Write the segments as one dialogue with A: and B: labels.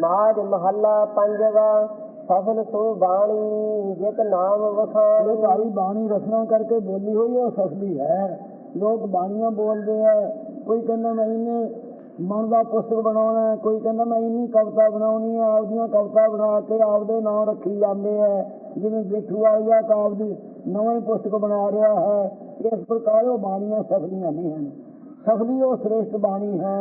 A: ਮਾਜ ਮਹੱਲਾ ਪੰਜਵਾ, ਸਫਲ ਸੋ ਬਾਣੀ ਜਿਤ ਨਾਮ ਵਖਾਣੀ।
B: ਸਾਰੀ ਬਾਣੀ ਰਚਨਾ ਕਰਕੇ ਬੋਲੀ ਹੋਈ ਉਹ ਸਫਲੀ ਹੈ। ਲੋਕ ਬਾਣੀਆਂ ਬੋਲਦੇ ਆ, ਕੋਈ ਕਹਿੰਦਾ ਮੈਂ ਇਹਨੇ ਮਨ ਦਾ ਪੁਸਤਕ ਬਣਾਉਣਾ ਕੋਈ ਕਹਿੰਦਾ ਮੈਂ ਇੰਨੀ ਕਵਿਤਾ ਬਣਾਉਣੀ ਹੈ, ਆਪਦੀਆਂ ਕਵਿਤਾ ਬਣਾ ਕੇ ਆਪਦੇ ਨਾਂ ਰੱਖੀ ਜਾਂਦੇ ਆ। ਜਿਵੇਂ ਜੇਠੂ ਆ ਗਿਆ ਤਾਂ ਆਪਦੀ ਨਵਾਂ ਪੁਸਤਕ ਬਣਾ ਰਿਹਾ ਹੈ। ਇਸ ਪ੍ਰਕਾਰ ਉਹ ਬਾਣੀਆਂ ਸਫਲੀਆਂ ਨਹੀਂ ਹਨ। ਸਫਲੀ ਉਹ ਸ੍ਰੇਸ਼ਟ ਬਾਣੀ ਹੈ।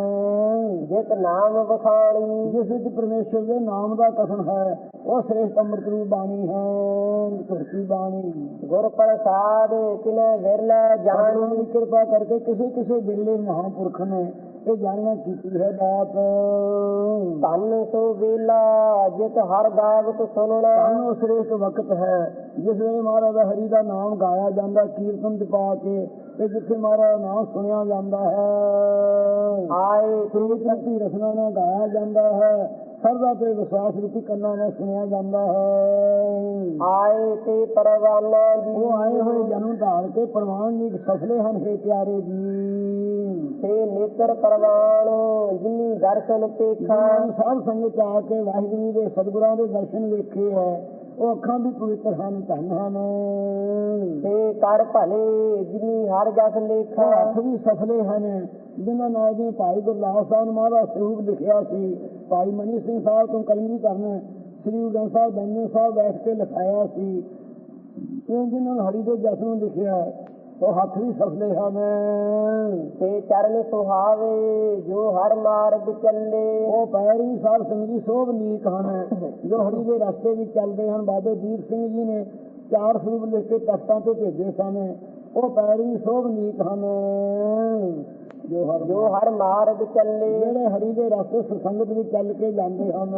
A: ਜਿਤ ਨਾਮ ਵਖਾਣੀ
B: ਜਿਸ ਵਿੱਚ ਪਰਮੇਸ਼ਰ ਦੇ ਨਾਮ ਦਾ ਕਥਨ ਹੈ ਉਹ ਸ੍ਰੇਸ਼ਟ ਅੰਮ੍ਰਿਤ ਰੂਪ ਬਾਣੀ ਹੈ ਧਰਤੀ ਬਾਣੀ।
A: ਗੁਰ ਪ੍ਰਸਾਦ ਕਿਨੇ ਵਿਰਲੇ ਜਾਣੀ।
B: ਦੀ ਕਿਰਪਾ ਕਰਕੇ ਕਿਸੇ ਕਿਸੇ ਬਿਰਲੇ ਮਹਾਂਪੁਰਖ ਨੇ ਇਹ ਜਾਣਨਾ ਕੀਤੀ ਹੈ ਬਾਤ।
A: ਧੰਨ ਸੋ ਵੇਲਾ ਜਿਤ ਹਰ ਗਾਵਤ ਸੁਣਨਾ।
B: ਸਾਨੂੰ ਸ੍ਰੇਸ਼ਟ ਵਕਤ ਹੈ ਜਿਸ ਵੇਲੇ ਮਹਾਰਾਜ ਹਰੀ ਦਾ ਨਾਮ ਗਾਇਆ ਜਾਂਦਾ ਕੀਰਤਨ ਚ ਪਾ ਕੇ ਤੇ ਜਿੱਥੇ ਦਾ ਨਾਮ ਸੁਣਿਆ ਜਾਂਦਾ ਹੈ।
A: ਆਏ।
B: ਪ੍ਰੀਤ ਰੂਪੀ ਰਸਨਾ ਨਾਲ ਗਾਇਆ ਜਾਂਦਾ ਹੈ। ਸਰਦਾ ਤੇ ਵਿਸ਼ਵਾਸ ਰੂਪੀ ਕੰਨਾਂ ਨਾਲ ਸੁਣਿਆ ਜਾਂਦਾ ਹੈ।
A: ਆਏ ਤੇ ਪਰਵਾਨਾ ਜੀ।
B: ਉਹ ਆਏ ਹੋਏ ਜਨਮ ਧਾਰ ਕੇ ਪ੍ਰਮਾਣ ਦੀ ਸਫਲੇ ਹਨ ਹੈ ਪਿਆਰੇ ਜੀ।
A: ਤੇ ਨੇਤਰ ਪਰਵਾਨ ਜਿਨੀ ਦਰਸ਼ਨ ਪੇਖਾ
B: ਜਿਨ੍ਹਾਂ ਨੇ ਸਾਧ ਸੰਗਤ ਆ ਕੇ ਵਾਹਿਗੁਰੂ ਦੇ ਸਤਿਗੁਰਾਂ ਦੇ ਦਰਸ਼ਨ ਵੇਖੇ ਹੈ। ਉਹ ਅੱਖਾਂ ਵੀ ਪਵਿੱਤਰ ਹਨ ਧੰਨ ਹਨ।
A: ਤੇ ਕਰ ਭਲੇ ਜਿਨੀ ਹਰ ਜਸ ਲੇਖਾ।
B: ਹੱਥ ਵੀ ਸਫਲੇ ਹਨ। ਜਿਨ੍ਹਾਂ ਨਾਲ ਦੇ ਭਾਈ ਗੁਰਦਾਸ ਸਾਹਿਬ ਨੇ ਮਹਾਰਾਜ ਸਰੂਪ ਲਿਖਿਆ ਸੀ ਭਾਈ ਮਨੀ ਸਿੰਘ ਸਾਹਿਬ ਤੋਂ ਕਲਮੀ ਕਰਨ ਸ੍ਰੀ ਗੁਰੂ ਗ੍ਰੰਥ ਸਾਹਿਬ ਬੰਦੇ ਸਾਹਿਬ ਬੈਠ ਕੇ ਲਿਖਾਇਆ ਸੀ। ਇਹ ਜਿਨ੍ਹਾਂ ਨੇ ਹਰੀ ਦੇ ਜਸ ਨੂੰ ਲਿਖਿਆ ਉਹ ਹੱਥ ਵੀ ਸਫਲੇ ਹਨ।
A: ਤੇ ਚਰਨ ਸੁਹਾਵੇ ਜੋ ਹਰ ਮਾਰਗ ਚੱਲੇ।
B: ਉਹ ਪੈਰ ਵੀ ਸਾਧ ਸਿੰਘ ਜੀ ਸੋਭ ਨੀਕ ਹਨ। ਜੋ ਹਰੀ ਦੇ ਰਸਤੇ ਵਿੱਚ ਚੱਲਦੇ ਹਨ। ਬਾਬੇ ਦੀਪ ਸਿੰਘ ਜੀ ਨੇ ਚਾਰ ਸਰੂਪ ਲਿਖ ਕੇ ਤਖਤਾਂ ਤੇ ਭੇਜੇ ਸਨ। ਉਹ ਪੈਰ ਵੀ ਸੋਭ ਨੀਕ ਹਨ। ਜੋ ਹਰ
A: ਜੋ ਹਰ ਮਾਰਗ ਚੱਲੇ।
B: ਜਿਹੜੇ ਹਰੀ ਦੇ ਰਸਤੇ ਸੁਸੰਗਤ ਵਿੱਚ ਚੱਲ ਕੇ ਜਾਂਦੇ ਹਨ।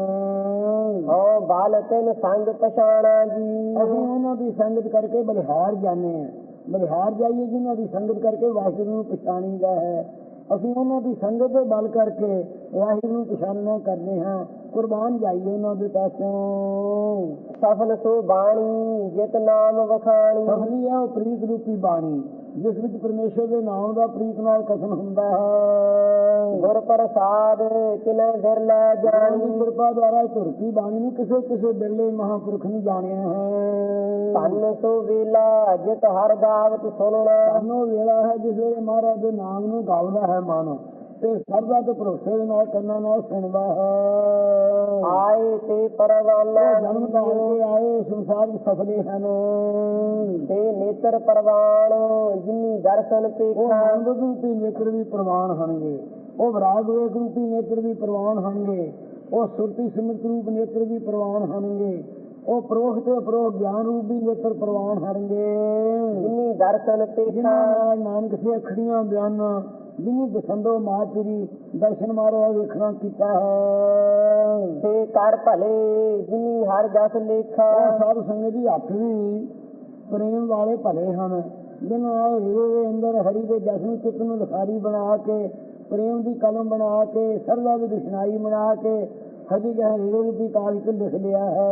A: ਹਉ ਬਾਲ ਤਿਨ ਸੰਗ ਪਛਾਣਾ ਜੀ।
B: ਅਸੀਂ ਉਹਨਾਂ ਦੀ ਸੰਗਤ ਕਰਕੇ ਬਲਿਹਾਰ ਜਾਂਦੇ ਹਾਂ। ਬਲਿਹਾਰ ਜਾਈਏ ਜਿਨ੍ਹਾਂ ਦੀ ਸੰਗਤ ਕਰਕੇ ਵਾਹਿਗੁਰੂ ਨੂੰ ਪਛਾਣੀਦਾ ਹੈ। ਅਸੀਂ ਉਹਨਾਂ ਦੀ ਸੰਗਤ ਦੇ ਬਲ ਕਰਕੇ ਵਾਹਿਗੁਰੂ ਨੂੰ ਪਛਾਣਨਾ ਕਰਦੇ ਹਾਂ। ਕੁਰਬਾਨ ਜਾਈਏ ਉਹਨਾਂ ਦੇ ਪਾਸੋਂ।
A: ਸਫਲ ਸੋ ਬਾਣੀ ਜਿਤ ਨਾਮ ਵਖਾਣੀ।
B: ਸਫਲੀ ਉਹ ਪ੍ਰੀਤ ਰੂਪੀ ਬਾਣੀ। ਜਿਸ ਵਿੱਚ ਪਰਮੇਸ਼ਰ ਦੇ ਨਾਮ ਦਾ ਪ੍ਰੀਤ ਨਾਲ ਕਥਨ ਹੁੰਦਾ ਹੈ।
A: ਗੁਰ ਪ੍ਰਸਾਦ ਕਿਨੇ ਵਿਰਲੇ
B: ਜਾਣੀ ਦੀ
A: ਜਾਣੀ
B: ਕਿਰਪਾ ਦੁਆਰਾ ਧੁਰਤੀ ਬਾਣੀ ਨੂੰ ਕਿਸੇ ਕਿਸੇ ਬਿਰਲੇ ਮਹਾਂਪੁਰਖ ਨੇ ਜਾਣਿਆ ਹੈ।
A: ਧੰਨ ਸੋ ਵੇਲਾ ਜਿਤ ਹਰ ਗਾਵਤ ਸੁਣਨਾ
B: ਸਾਨੂੰ ਵੇਲਾ ਹੈ ਜਿਸ ਵੇਲੇ ਮਹਾਰਾਜ ਦੇ ਨਾਮ ਨੂੰ ਗਾਉਂਦਾ ਹੈ ਮਨ ਤੇ ਸਰਦਾ ਤੇ ਭਰੋਸੇ ਦੇ ਨਾਲ ਕੰਨਾਂ ਨਾਲ ਸੁਣਦਾ ਹੈ।
A: ਆਏ ਤੇ ਪਰਵਾਨਾ
B: ਉਹ ਜਨਮ ਕੇ ਆਏ ਸੰਸਾਰ ਵਿੱਚ ਸਫਲੇ ਹਨ।
A: ਤੇ ਨੇਤਰ ਪਰਵਾਨ ਜਿਨੀ ਦਰਸ਼ਨ
B: ਉਹ
A: ਪੇਖਾ
B: ਆਨੰਦ ਰੂਪੀ ਨੇਤਰ ਵੀ ਪ੍ਰਵਾਨ ਹਨਗੇ ਉਹ ਵਿਰਾਗ ਵੇਖ ਰੂਪੀ ਨੇਤਰ ਵੀ ਪ੍ਰਵਾਨ ਹਨਗੇ ਉਹ ਸੁਰਤੀ ਸਿਮਰਤ ਰੂਪ ਨੇਤਰ ਵੀ ਪ੍ਰਵਾਨ ਹਨਗੇ ਉਹ ਪ੍ਰੋਖ ਤੇ ਅਪਰੋਖ ਗਿਆਨ ਰੂਪੀ ਨੇਤਰ ਪ੍ਰਵਾਨ ਹਨਗੇ
A: ਜਿਨੀ ਦਰਸ਼ਨ ਪੇਖਾ
B: ਨਾਲ ਨਾਨਕ ਸੇ ਅਖੜੀਆਂ ਬਿਆਨਾਂ ਜਿਨੀ ਦਸੰਦੋ ਮਾਤਰੀ ਦਰਸ਼ਨ ਮਾਰੋ ਵੇਖਣਾ ਕੀਤਾ ਹੈ।
A: ਤੇ ਕਰ ਭਲੇ ਜਿਨੀ ਹਰ ਜਸ ਲੇਖਾ।
B: ਉਹ ਸਾਧ ਸੰਗਤ ਦੀ ਹੱਥ ਵੀ ਪ੍ਰੇਮ ਵਾਲੇ ਭਲੇ ਹਨ। ਜਿਨ੍ਹਾਂ ਦੇ ਅੰਦਰ ਹਰੀ ਦੇ ਜਸ਼ਨ ਚਿੱਤ ਨੂੰ ਲਿਖਾਰੀ ਬਣਾ ਕੇ ਪ੍ਰੇਮ ਦੀ ਕਲਮ ਬਣਾ ਕੇ ਸਰਦਾ ਦੀ ਦਿਸ਼ਨਾਈ ਬਣਾ ਕੇ ਹਜੀ ਕਹੇ ਹੀਰੇ ਦੀ ਤੇ ਲਿਖ ਲਿਆ ਹੈ।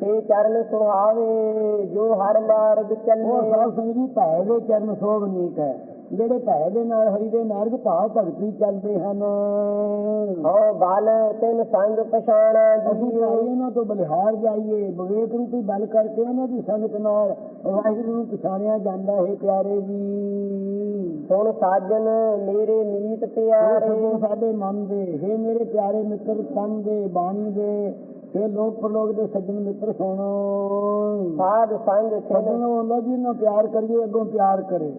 A: ਤੇ ਚਰਨ ਸੁਹਾਵੇ ਜੋ ਹਰ ਮਾਰਗ
B: ਉਹ
A: ਚੱਲੇ
B: ਸਾਧ ਸੰਗਤ ਦੀ ਭੈ ਦੇ ਚਰਨ ਸੋਭਨੀਕ ਹੈ। ਜਿਹੜੇ ਭੈ ਦੇ ਨਾਲ ਹਰੀ ਦੇ ਮਾਰਗ ਭਾਵ ਭਗਤੀ ਚੱਲਦੇ ਹਨ।
A: ਹਉ ਬਲ ਤਿਨ ਸੰਗ ਪਛਾਣਾ ਜੀ।
B: ਉਹਨਾਂ ਤੋਂ ਬਲਿਹਾਰ ਜਾਈਏ ਵਿਵੇਕ ਰੂਪੀ ਬਲ ਕਰਕੇ ਉਹਨਾਂ ਦੀ ਸੰਗਤ ਨਾਲ ਵਾਹਿਗੁਰੂ ਨੂੰ ਪਛਾਣਿਆ ਜਾਂਦਾ ਹੈ ਪਿਆਰੇ ਜੀ।
A: ਸੁਣ ਸਾਜਨ ਮੇਰੇ ਮੀਤ
B: ਇਹ
A: ਪਿਆਰੇ
B: ਸਾਡੇ ਮਨ ਦੇ हे ਮੇਰੇ ਪਿਆਰੇ ਮਿੱਤਰ ਤਨ ਦੇ ਬਾਣੀ ਦੇ हे ਲੋਕ ਪ੍ਰਲੋਕ ਦੇ ਸੱਜਣ ਮਿੱਤਰ ਸੁਣੋ।
A: ਸਾਧ ਸੰਗ
B: ਸੱਜਣ
A: ਖਿਨ
B: ਉਹ ਹੁੰਦਾ ਜਿਹਨਾਂ ਪਿਆਰ ਕਰੀਏ ਅੱਗੋਂ ਪਿਆਰ ਕਰੇ।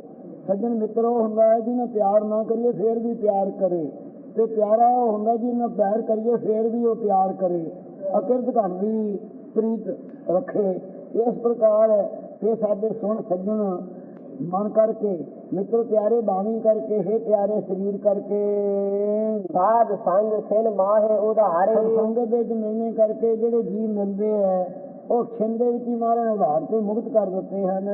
B: ਸੱਜਣ ਮਿੱਤਰ ਉਹ ਹੁੰਦਾ ਹੈ ਜਿਹਨਾਂ ਪਿਆਰ ਨਾ ਕਰੀਏ ਫੇਰ ਵੀ ਪਿਆਰ ਕਰੇ। ਤੇ ਪਿਆਰਾ ਉਹ ਹੁੰਦਾ ਜਿਹਨਾਂ ਪਿਆਰ ਕਰੀਏ ਫੇਰ ਵੀ ਉਹ ਪਿਆਰ ਕਰੇ। ਅਕਿਰਤ ਘਨ ਵੀ ਪ੍ਰੀਤ ਰੱਖੇ। ਇਸ ਪ੍ਰਕਾਰ ਇਹ ਸਾਡੇ ਸੁਣ ਸੱਜਣ ਮਨ ਕਰਕੇ ਮਿੱਤਰ ਪਿਆਰੇ ਬਾਣੀ ਕਰਕੇ ਹੈ ਪਿਆਰੇ ਸਰੀਰ ਕਰਕੇ।
A: ਸਾਧ ਸੰਗ ਖਿਨ ਮਾਹੇ ਉਧਾਰੇ।
B: ਸੰਗਤ ਦੇ ਜਮੇਨੇ ਕਰਕੇ ਜਿਹੜੇ ਜੀ ਮਿਲਦੇ ਆ ਉਹ ਛਿੰਦੇ ਵਿੱਚ ਹੀ ਮਾਰਨ ਉਧਾਰ ਤੇ ਮੁਕਤ ਕਰ ਦਿੱਤੇ ਹਨ।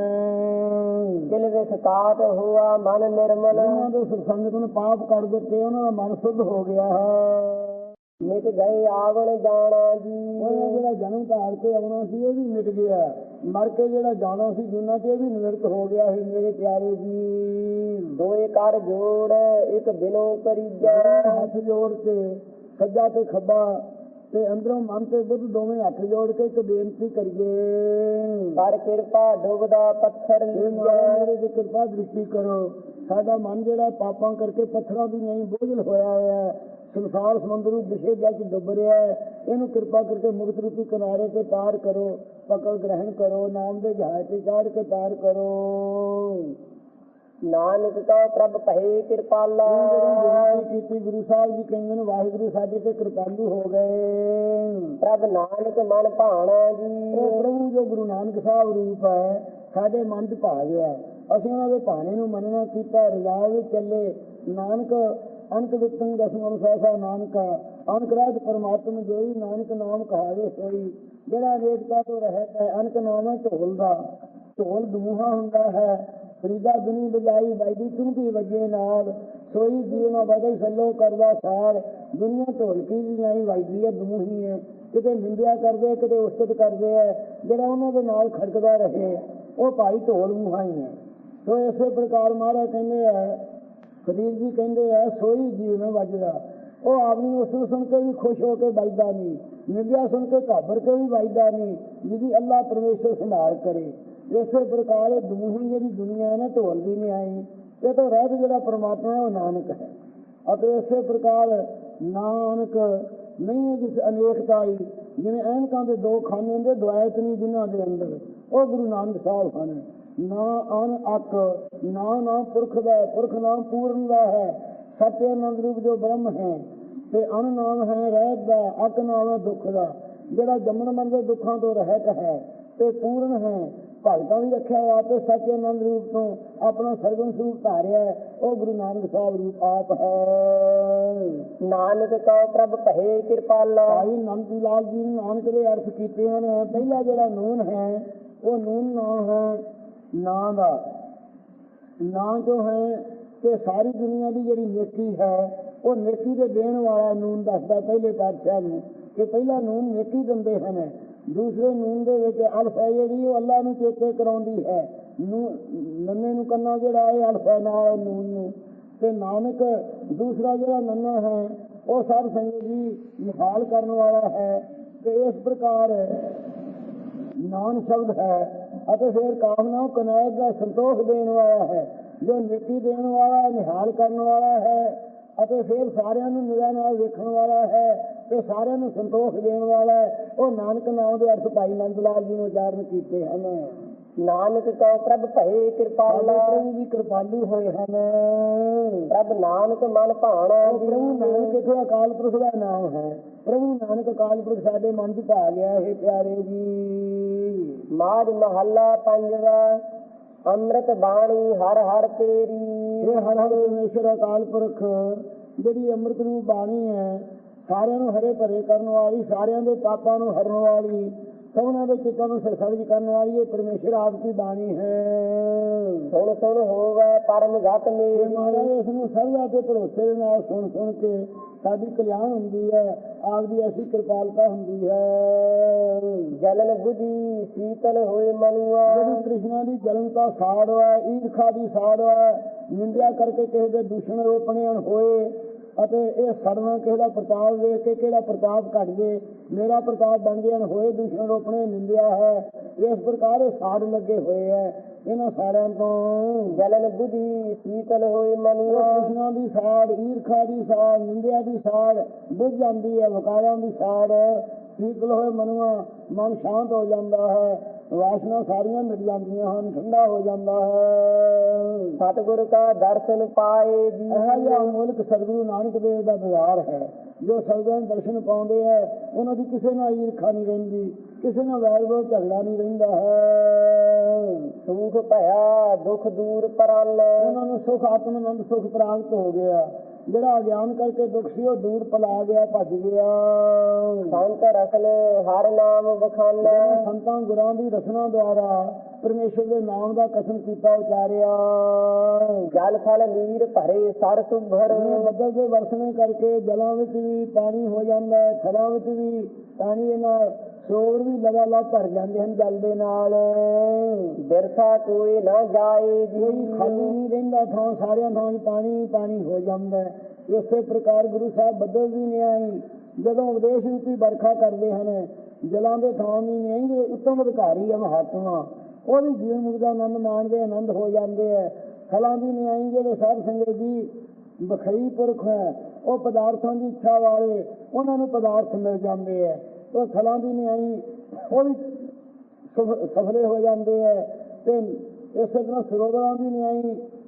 A: ਦਿਲ ਵਿੱਚ ਕਾਤ ਹੁਆ ਮਨ ਨਿਰਮਲ।
B: ਉਹਨਾਂ ਦੇ ਸੰਗਤ ਨੂੰ ਪਾਪ ਕਰ ਦਿੱਤੇ ਉਹਨਾਂ ਦਾ ਮਨ ਸ਼ੁੱਧ ਹੋ ਗਿਆ। ਹੈ
A: ਮਿਟ ਗਏ ਆਵਣ ਜਾਣਾ ਜੀ।
B: ਉਹਨਾਂ ਜਿਹੜਾ ਜਨਮ ਧਾਰ ਕੇ ਆਉਣਾ ਸੀ ਉਹ ਵੀ ਮਿਟ ਗਿਆ। ਮਰ ਕੇ ਜਿਹੜਾ ਜਾਣਾ ਸੀ ਦੁਨੀਆ ਤੇ ਵੀ ਨਿਵਰਤ ਹੋ ਗਿਆ ਹੈ ਮੇਰੇ ਪਿਆਰੇ ਜੀ।
A: ਦੋਏ ਕਰ ਜੋੜ ਇੱਕ ਬਿਨੋ ਕਰੀਜੈ।
B: ਹੱਥ ਜੋੜ ਕੇ ਸੱਜਾ ਤੇ ਖੱਬਾ ਤੇ ਅੰਦਰੋਂ ਮਨ ਤੇ ਬੁੱਧ ਦੋਵੇਂ ਹੱਥ ਜੋੜ ਕੇ ਇੱਕ ਬੇਨਤੀ ਕਰੀਏ।
A: ਕਰ ਕਿਰਪਾ ਡੁੱਬਦਾ ਪੱਥਰ
B: ਮੇਰੇ ਤੇ ਕਿਰਪਾ ਦ੍ਰਿਸ਼ਟੀ ਕਰੋ। ਸਾਡਾ ਮਨ ਜਿਹੜਾ ਪਾਪਾਂ ਕਰਕੇ ਪੱਥਰਾਂ ਦੀ ਨਹੀਂ ਬੋਝਲ ਹੋਇਆ ਹੋਇਆ ਹੈ। ਸੰਸਾਰ ਸਮੁੰਦਰ ਨੂੰ ਵਿਸ਼ੇ ਜਲ ਚ ਡੁੱਬ ਰਿਹਾ ਹੈ। ਇਹਨੂੰ ਕਿਰਪਾ ਕਰਕੇ ਮੁਕਤ ਰੂਪੀ ਕਿਨਾਰੇ ਤੇ ਪਾਰ ਕਰੋ। ਪਕੜ ਗ੍ਰਹਿਣ ਕਰੋ। ਨਾਮ ਦੇ ਜਹਾਜ਼ ਤੇ ਚੜ੍ਹ ਕੇ ਪਾਰ ਕਰੋ।
A: ਨਾਨਕ ਕਉ ਪ੍ਰਭ ਭਏ ਕਿਰਪਾਲਾ।
B: ਬੇਨਤੀ ਕੀਤੀ ਗੁਰੂ ਸਾਹਿਬ ਜੀ ਕਹਿੰਦੇ ਨੇ ਵਾਹਿਗੁਰੂ ਸਾਡੇ ਤੇ ਕਿਰਪਾਲੂ ਹੋ ਗਏ।
A: ਪ੍ਰਭ ਨਾਨਕ ਮਨ ਭਾਣਾ
B: ਉਹ
A: ਜੀ
B: ਪ੍ਰਭੂ ਜੋ ਗੁਰੂ ਨਾਨਕ ਸਾਹਿਬ ਰੂਪ ਹੈ ਸਾਡੇ ਮਨ 'ਚ ਭਾ ਗਿਆ। ਅਸੀਂ ਉਹਨਾਂ ਦੇ ਭਾਣੇ ਨੂੰ ਮੰਨਣਾ ਕੀਤਾ ਰਜਾ ਵਿੱਚ ਚੱਲੇ। ਨਾਨਕ ਅੰਤ ਵਿਤੰ ਦਸਮਨ ਸਹਸਾ ਨਾਨਕ। ਅਨਕ ਰਾਜ ਪਰਮਾਤਮਾ ਜੋਈ ਨਾਨਕ ਨਾਮ ਕਹਾਵੇ ਸੋਈ। ਜਿਹੜਾ ਅਨੇਕਤਾ ਤੋਂ ਰਹਿਤ ਹੈ ਅਨਕ ਨਾਮ ਹੈ ਢੋਲ ਦਾ। ਢੋਲ ਦੂਹਾ ਹੁੰਦਾ ਹੈ। ਫਰੀਦਾ ਦੁਨੀ ਬਜਾਈ ਬਾਈਦੀ ਚੁੰਕੀ ਵਜੇ ਨਾਲ, ਸੋਈ ਜੀਵਨ ਵਜੇ ਸੱਲੋ ਕਰਦਾ ਸਾਰ ਦੁਨੀਆ ਢੋਲਕੀ ਦੀ ਨਹੀਂ ਵਜਦੀ ਹੈ ਦੂਹੀ ਹੈ। ਕਿਤੇ ਨਿੰਦਿਆ ਕਰਦੇ, ਕਿਤੇ ਉਸਤਤ ਕਰਦੇ ਹੈ। ਜਿਹੜਾ ਉਹਨਾਂ ਦੇ ਨਾਲ ਖੜਕਦਾ ਰਹੇ, ਉਹ ਭਾਈ ਢੋਲ ਮੂਹਾ ਹੀ ਹੈ। ਸੋ ਇਸੇ ਪ੍ਰਕਾਰ ਮਹਾਰਾਜ ਕਹਿੰਦੇ ਆ ਕਬੀਰ ਜੀ ਕਹਿੰਦੇ ਆ, ਸੋਈ ਜੀਵਨ ਵੱਜਦਾ। ਉਹ ਆਪਣੀ ਉਸ ਨੂੰ ਸੁਣ ਕੇ ਵੀ ਖੁਸ਼ ਹੋ ਕੇ ਵੱਜਦਾ ਨਹੀਂ। ਨਿੰਦਿਆ ਸੁਣ ਕੇ ਘਾਬਰ ਕੇ ਵੀ ਵੱਜਦਾ ਨਹੀਂ। ਜਿਹਦੀ ਅੱਲਾਹ ਪਰਮੇਸ਼ਰ ਸੰਭਾਲ ਕਰੇ। ਇਸੇ ਪ੍ਰਕਾਰ ਇਹ ਦੂਹੀ ਜਿਹੜੀ ਦੁਨੀਆ ਹੈ ਨਾ, ਢੋਲ ਦੀ ਨਹੀਂ ਆਈ। ਇਹ ਤੋਂ ਰਹਿਤ ਜਿਹੜਾ ਪਰਮਾਤਮਾ ਹੈ, ਉਹ ਨਾਨਕ ਹੈ। ਅਤੇ ਇਸੇ ਪ੍ਰਕਾਰ ਨਾਨਕ ਨਹੀਂ ਹੈ ਜਿਸ ਅਨੇਕਤਾ ਜਿਵੇਂ ਐਨਕਾਂ ਦੇ ਦੋ ਖਾਨੇ ਹੁੰਦੇ, ਦੁਆਇਤ ਨਹੀਂ ਜਿਨ੍ਹਾਂ ਦੇ ਅੰਦਰ। ਉਹ ਗੁਰੂ ਨਾਨਕ ਸਾਹਿਬ ਹਨ। ਨਾ ਅਨ ਅਕ, ਨਾ ਨਾ ਪੁਰਖ ਦਾ, ਪੁਰਖ ਨਾਮ ਪੂਰਨ ਦਾ ਹੈ। ਸਤਿ ਅਨੰਦ ਰੂਪ ਜੋ ਬ੍ਰਹਮ ਹੈ, ਤੇ ਅਨ ਨਾਮ ਹੈ ਰਹਿਤ ਦਾ, ਅਕ ਨਾਮ ਹੈ ਦੁੱਖ ਦਾ। ਜਿਹੜਾ ਜੰਮਣ ਮਰਨ ਦੇ ਦੁੱਖਾਂ ਤੋਂ ਰਹਿਤ ਹੈ, ਤੇ ਪੂਰਨ ਹੈ ਭਗਤਾਂ ਦੀ ਰੱਖਿਆ ਹੋਇਆ ਤੇ ਸੱਚ ਆਨੰਦ ਰੂਪ ਤੋਂ ਆਪਣਾ ਸਰਗੁਣ ਸਰੂਪ ਧਾਰਿਆ ਉਹ ਗੁਰੂ ਨਾਨਕ ਸਾਹਿਬ ਰੂਪ ਆਪ ਹੈ।
A: ਨਾਨਕ ਕਉ ਪ੍ਰਭ ਭਏ ਕਿਰਪਾਲਾ।
B: ਭਾਈ ਨੰਦ ਲਾਲ ਜੀ ਨੇ ਨਾਨਕ ਦੇ ਅਰਥ ਕੀਤੇ ਹਨ। ਪਹਿਲਾ ਜਿਹੜਾ ਨੂਨ ਹੈ ਉਹ ਨੂਨ ਨਾਮ ਹੈ ਨਾਂ ਦਾ। ਨਾਂ ਜੋ ਹੈ ਕਿ ਸਾਰੀ ਦੁਨੀਆ ਦੀ ਜਿਹੜੀ ਨੇਕੀ ਹੈ ਉਹ ਨੇਕੀ ਦੇ ਦੇਣ ਵਾਲਾ ਨੂਨ ਦੱਸਦਾ ਪਹਿਲੇ ਪਾਤਸ਼ਾਹ ਨੂੰ ਕਿ ਪਹਿਲਾ ਨੂਨ ਨੇਕੀ ਦਿੰਦੇ ਹਨ। ਦੂਸਰੇ ਨੂਨ ਦੇ ਵਿੱਚ ਅਲਫ ਹੈ ਜਿਹੜੀ ਉਹ ਅੱਲਾ ਨੂੰ ਚੇਤੇ ਕਰਾਉਂਦੀ ਹੈ। ਨੂੰ ਨੰਨੇ ਨੂੰ ਕੰਨਾ ਜਿਹੜਾ ਹੈ ਅਲਫ ਨਾਲ ਨੂਨ ਨੂੰ। ਤੇ ਨਾਨਕ ਦੂਸਰਾ ਜਿਹੜਾ ਨੰਨਾ ਹੈ, ਉਹ ਸਭ ਸੰਗਤ ਜੀ ਨਿਹਾਲ ਕਰਨ ਵਾਲਾ ਹੈ। ਤੇ ਇਸ ਪ੍ਰਕਾਰ ਨਾਨ ਸ਼ਬਦ ਹੈ ਅਤੇ ਫਿਰ ਕਾਮਨਾ ਕਨਾਇਤ ਦਾ ਸੰਤੋਖ ਦੇਣ ਵਾਲਾ ਹੈ। ਜੋ ਨੇਕੀ ਦੇਣ ਵਾਲਾ ਹੈ ਨਿਹਾਲ ਕਰਨ ਵਾਲਾ ਹੈ ਅਤੇ ਫਿਰ ਸਾਰਿਆਂ ਨੂੰ ਨਿਗਾਹ ਨਾਲ ਵੇਖਣ ਵਾਲਾ ਹੈ। ਤੇ ਸਾਰਿਆਂ ਨੂੰ ਸੰਤੋਖ ਦੇਣ ਵਾਲਾ ਹੈ। ਉਹ ਨਾਨਕ ਨਾਮ ਦੇ ਅਰਥ ਭਾਈ ਨੰਦ ਲਾਲ ਜੀ ਨੇ ਉਚਾਰਨ ਕੀਤੇ ਹਨ।
A: ਨਾਨਕ ਕਉ ਪ੍ਰਭ ਭਏ ਕਿਰਪਾਲਾ।
B: ਪ੍ਰਭੂ ਜੀ ਕਿਰਪਾਲੂ ਹੋਏ ਹਨ।
A: ਪ੍ਰਭ ਨਾਨਕ ਮਨ ਭਾਣਾ
B: ਪ੍ਰਭੂ ਨਾਨਕ ਇੱਥੇ ਅਕਾਲ ਪੁਰਖ ਦਾ ਨਾਮ ਹੈ। ਪ੍ਰਭੂ ਨਾਨਕ ਅਕਾਲ ਪੁਰਖ ਸਾਡੇ ਮਨ 'ਚ ਪਾ ਗਿਆ ਇਹ ਪਿਆਰੇ ਜੀ।
A: ਮਾਜ ਮਹੱਲਾ ਪੰਜਵਾ ਅੰਮ੍ਰਿਤ ਬਾਣੀ ਹਰ ਹਰ ਤੇਰੀ।
B: ਇਹ ਹਰ ਹਰ ਪਰਮੇਸ਼ਰ ਅਕਾਲ ਪੁਰਖ ਜਿਹੜੀ ਅੰਮ੍ਰਿਤ ਰੂਪ ਬਾਣੀ ਹੈ ਸਾਰਿਆਂ ਨੂੰ ਹਰੇ ਭਰੇ ਕਰਨ ਵਾਲੀ ਸਾਰਿਆਂ ਦੇ ਪਾਪਾਂ ਨੂੰ ਹਰਨ ਵਾਲੀ ਸਭਨਾਂ ਦੇ ਚਿੱਤਾਂ ਨੂੰ ਸਰਸਰਜ ਕਰਨ ਵਾਲੀ ਇਹ ਪਰਮੇਸ਼ਰ ਆਪ ਦੀ ਬਾਣੀ ਹੈ।
A: ਸੁਣ ਸੁਣ ਹੋਵੇ ਪਰਮ ਗਤ ਮੇਰੀ
B: ਮਹਾਰਾਜ ਇਸ ਨੂੰ ਸਰਵਾ ਦੇ ਭਰੋਸੇ ਦੇ ਨਾਲ ਸੁਣ ਸੁਣ ਕੇ ਸਾਡੀ ਕਲਿਆਣ ਹੁੰਦੀ ਹੈ ਆਪ ਦੀ ਐਸੀ ਕਿਰਪਾਲਤਾ ਹੁੰਦੀ ਹੈ।
A: ਜਲਨ ਬੁਝੀ ਸੀਤਲ ਹੋਏ ਮਨੁਆ।
B: ਜਿਹੜੀ ਕ੍ਰਿਸ਼ਨਾ ਦੀ ਜਲਨਤਾ ਸਾੜ ਹੈ ਈਰਖਾ ਦੀ ਸਾੜ ਹੈ ਨਿੰਦਿਆ ਕਰਕੇ ਕਿਸੇ ਦੇ ਦੂਸ਼ਣ ਰੋਪਣਿਆਂ ਹੋਏ ਅਤੇ ਇਹ ਸੜਨਾ ਕਿਸੇ ਦਾ ਪ੍ਰਤਾਪ ਵੇਖ ਕੇ ਕਿਹੜਾ ਪ੍ਰਤਾਪ ਘਟ ਜੇ? ਮੇਰਾ ਪ੍ਰਤਾਪ ਬਣ ਗਿਆ ਹੋਏ ਦੂਸ਼ਣ ਰੋਪਣੇ ਨਿੰਦਿਆ ਹੈ। ਇਸ ਪ੍ਰਕਾਰ ਇਹ ਸਾੜ ਲੱਗੇ ਹੋਏ ਹੈ। ਇਹਨਾਂ ਸਾਰਿਆਂ ਤੋਂ
A: ਜਲਨ ਬੁਝੀ ਸੀਤਲ ਹੋਏ
B: ਉਹ
A: ਮਨੁਆ
B: ਕ੍ਰਿਸ਼ਨਾ ਦੀ ਸਾੜ, ਈਰਖਾ ਦੀ ਸਾੜ, ਨਿੰਦਿਆ ਦੀ ਸਾੜ, ਬੁੱਝ ਜਾਂਦੀ ਹੈ, ਵਕਾਰਾਂ ਦੀ ਸਾੜ। ਸ਼ੀਤਲ ਹੋਏ ਮਨੁਆ ਮਨ ਸ਼ਾਂਤ ਹੋ ਜਾਂਦਾ ਹੈ। ਵਾਸ਼ਨਾ ਸਾਰੀਆਂ ਮਿਟ ਜਾਂਦੀਆਂ ਹਨ ਠੰਡਾ ਹੋ ਜਾਂਦਾ ਹੈ।
A: ਸਤਿਗੁਰ ਕਾ ਦਰਸ਼ਨ ਪਾਏ ਜੀ।
B: ਇਹ ਜਿਹਾ ਮੁਲਕ ਸਤਿਗੁਰੂ ਨਾਨਕ ਦੇਵ ਦਾ ਦਰਬਾਰ ਹੈ ਜੋ ਸਤਿਗੁਰਾਂ ਦੇ ਦਰਸ਼ਨ ਪਾਉਂਦੇ ਹੈ ਉਹਨਾਂ ਦੀ ਕਿਸੇ ਨਾਲ ਈਰਖਾ ਨਹੀਂ ਰਹਿੰਦੀ ਕਿਸੇ ਨਾਲ ਵੈਰ ਵਿਰੋਧ ਝਗੜਾ ਨਹੀਂ ਰਹਿੰਦਾ ਹੈ।
A: ਸੁਖ ਭਇਆ ਦੁਖ ਦੂਰ ਪਰਾਲ।
B: ਉਹਨਾਂ ਨੂੰ ਸੁਖ ਆਤਮ ਆਨੰਦ ਸੁਖ ਪ੍ਰਾਪਤ ਹੋ ਗਿਆ। ਜਿਹੜਾ ਅਗਿਆਨ ਕਰਕੇ ਦੁੱਖ ਸੀ ਉਹ ਦੂਰ ਪਲਾ ਗਿਆ ਭੱਜ ਗਿਆ।
A: ਸੰਤ ਰਸਨ ਹਰ ਨਾਮ
B: ਜਿਹਨਾਂ ਸੰਤਾਂ ਗੁਰਾਂ ਦੀ ਰਚਨਾ ਦੁਆਰਾ ਪਰਮੇਸ਼ਰ ਦੇ ਨਾਮ ਦਾ ਕਸਮ ਕੀਤਾ ਉਚਾਰਿਆ।
A: ਜਲ ਥਲ ਨੀਰ ਭਰੇ ਸਰ ਸੁਭਰ।
B: ਬੱਦਲ ਦੇ ਵਰਸਣੇ ਕਰਕੇ ਜਲਾਂ ਵਿੱਚ ਵੀ ਪਾਣੀ ਹੋ ਜਾਂਦਾ ਹੈ ਥਲਾਂ ਵਿੱਚ ਵੀ ਪਾਣੀ ਦੇ ਸ਼ੋਰ ਵੀ ਲਗਾ ਲਾ ਭਰ ਜਾਂਦੇ ਹਨ ਜਲ ਦੇ ਨਾਲ।
A: ਬਿਰਥਾ ਕੋਈ ਨਾ ਜਾਏ
B: ਕੋਈ ਖਾਲੀ ਨਹੀਂ ਰਹਿੰਦਾ, ਥਾਂ ਸਾਰਿਆਂ ਥਾਂ 'ਚ ਪਾਣੀ ਪਾਣੀ ਹੋ ਜਾਂਦਾ ਇਸੇ ਪ੍ਰਕਾਰ ਗੁਰੂ ਸਾਹਿਬ ਬੱਦਲ ਦੀ ਨਿਆਈ ਜਦੋਂ ਉਪਦੇਸ਼ ਰੂਪੀ ਵਰਖਾ ਕਰਦੇ ਹਨ, ਜਲਾਂ ਦੇ ਥਾਂ ਦੀ ਨਿਆਈ ਉੱਤਮ ਅਧਿਕਾਰੀ ਹੈ ਮਹਾਤਮਾ। ਉਹ ਵੀ ਜੀਵਨ ਮੁਕਤ ਦਾ ਆਨੰਦ ਮਾਣਦੇ, ਆਨੰਦ ਹੋ ਜਾਂਦੇ ਹੈ ਫਲਾਂ ਦੀ ਨਿਆਈ ਜਿਹੜੇ ਸਾਧ ਸੰਗਤ ਜੀ ਬਖਈ ਪੁਰਖ ਹੈ, ਉਹ ਪਦਾਰਥਾਂ ਦੀ ਇੱਛਾ ਵਾਲੇ, ਉਹਨਾਂ ਨੂੰ ਪਦਾਰਥ ਮਿਲ ਜਾਂਦੇ ਹੈ ਉਹ ਫਲਾਂ ਦੀ ਨਿਆਈ ਉਹ ਵੀ ਸਫ- ਸਫਲੇ ਹੋ ਜਾਂਦੇ ਹੈ ਤੇ ਇਸੇ ਤਰ੍ਹਾਂ ਸਰੋਵਰਾਂ ਦੀ ਨਿਆਈ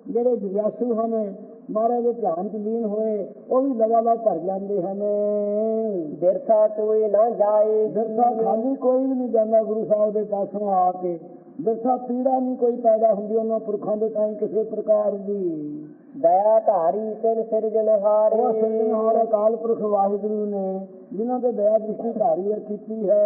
B: ਜਿਹੜੇ ਜਿਗਿਆਸੂ ਹਨ ਮਹਾਰਾਜ ਦੇ ਧਿਆਨ ਚ ਲੀਨ ਹੋਏ ਉਹ ਵੀ ਲਗਾਤਾਰ ਭਰ ਜਾਂਦੇ ਹਨ।
A: ਬਿਰਥਾ ਕੋਈ ਨਾ ਜਾਏ।
B: ਬਿਰਥਾ ਖਾਲੀ ਕੋਈ ਵੀ ਨਹੀਂ ਜਾਂਦਾ ਗੁਰੂ ਸਾਹਿਬ ਦੇ ਪਾਸੋਂ ਆ ਕੇ। ਬਿਰਥਾ ਪੀੜਾ ਨਹੀਂ ਕੋਈ ਪੈਦਾ ਹੁੰਦੀ ਉਹਨਾਂ ਪੁਰਖਾਂ ਦੇ ਤਾਂ ਕਿਸੇ ਪ੍ਰਕਾਰ ਦੀ।
A: ਦਇਆ ਧਾਰੀ ਤਿਨ ਸਿਰਜਣਹਾਰੇ
B: ਉਹ ਸਿਰਜਣਹਾਰ ਅਕਾਲ ਪੁਰਖ ਵਾਹਿਗੁਰੂ ਨੇ ਜਿਨ੍ਹਾਂ ਤੇ ਦਇਆ ਦ੍ਰਿਸ਼ਟੀ ਧਾਰੀ ਕੀਤੀ ਹੈ।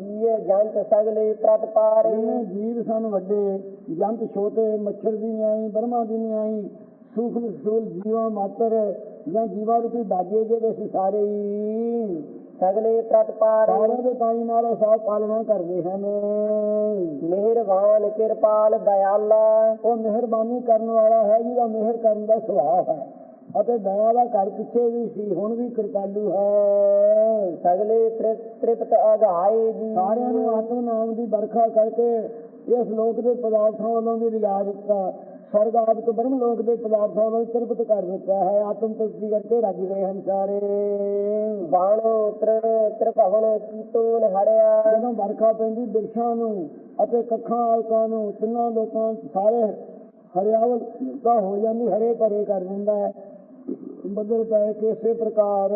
A: ਜੀਏ ਜੰਤ ਸਗਲੇ ਪ੍ਰਤਪਾਰੇ
B: ਇਹਨੇ ਜੀਵ ਸਨ ਵੱਡੇ ਜੰਤ ਛੋਟੇ ਮੱਛਰ ਦੀ ਨਿਆਈ ਬਰਮਾ ਦੀ ਨਿਆਈ ਸੂਖਮ ਸੂਲ ਜੀਵਾਂ ਮਾਤਰ ਜਾਂ ਜੀਵਾਂ ਰੂਪੀ ਬਾਗੇ ਜਿਹੜੇ ਸੀ ਸਾਰੇ ਹੀ।
A: ਸਗਲੇ ਪ੍ਰਤਪਾਰੇ
B: ਸਾਰਿਆਂ ਦੇ ਤਾਈ ਮਾਰਾ ਸਾਹਿਬ ਪਾਲਣਾ ਕਰਦੇ ਹਨ।
A: ਮਿਹਰਬਾਨ ਕਿਰਪਾਲ ਦਇਆਲਾ।
B: ਉਹ ਮਿਹਰਬਾਨੀ ਕਰਨ ਵਾਲਾ ਹੈ ਜਿਹਦਾ ਮਿਹਰ ਕਰਨ ਦਾ ਸੁਭਾਅ ਹੈ। ਅਤੇ ਦਇਆ ਦਾ ਘਰ ਪਿੱਛੇ ਵੀ ਸੀ ਹੁਣ ਵੀ ਕਿਰਪਾਲੂ ਹੈ।
A: ਸਗਲੇ ਤ੍ਰਿ- ਤ੍ਰਿਪਤ ਅਗਾਏ ਜੀ
B: ਸਾਰਿਆਂ ਨੂੰ ਆਤਮ ਨਾਮ ਦੀ ਵਰਖਾ ਕਰਕੇ ਇਸ ਲੋਕ ਦੇ ਪਦਾਰਥਾਂ ਵੱਲੋਂ ਵੀ ਰਿਆ ਦਿੱਤਾ। ਸਰਗ ਆਦਿਕ ਬ੍ਰਹਮ ਲੋਕ ਦੇ ਪਦਾਰਥਾਂ ਵੱਲੋਂ ਤ੍ਰਿਪਤ ਕਰ ਦਿੱਤਾ ਹੈ। ਆਤਮ ਤ੍ਰਿਪਤੀ ਕਰਕੇ ਰੱਜ ਗਏ ਹਨ ਸਾਰੇ।
A: ਬਾਣੋ ਤ੍ਰਿਣ ਤ੍ਰਿਭਵਨ ਕੀਤੋਨ ਹਰਿਆ।
B: ਜਦੋਂ ਵਰਖਾ ਪੈਂਦੀ ਬਿਰਛਾਂ ਨੂੰ ਅਤੇ ਕੱਖਾਂ ਆਲਕਾਂ ਨੂੰ ਤਿੰਨਾਂ ਲੋਕਾਂ ਸਾਰੇ ਹਰਿਆਵਲ ਦਾ ਹੋ ਜਾਂਦੀ ਹਰੇ ਭਰੇ ਕਰ ਦਿੰਦਾ ਹੈ। ਬੱਦਲ ਪੈ ਕੇ ਇਸੇ ਪ੍ਰਕਾਰ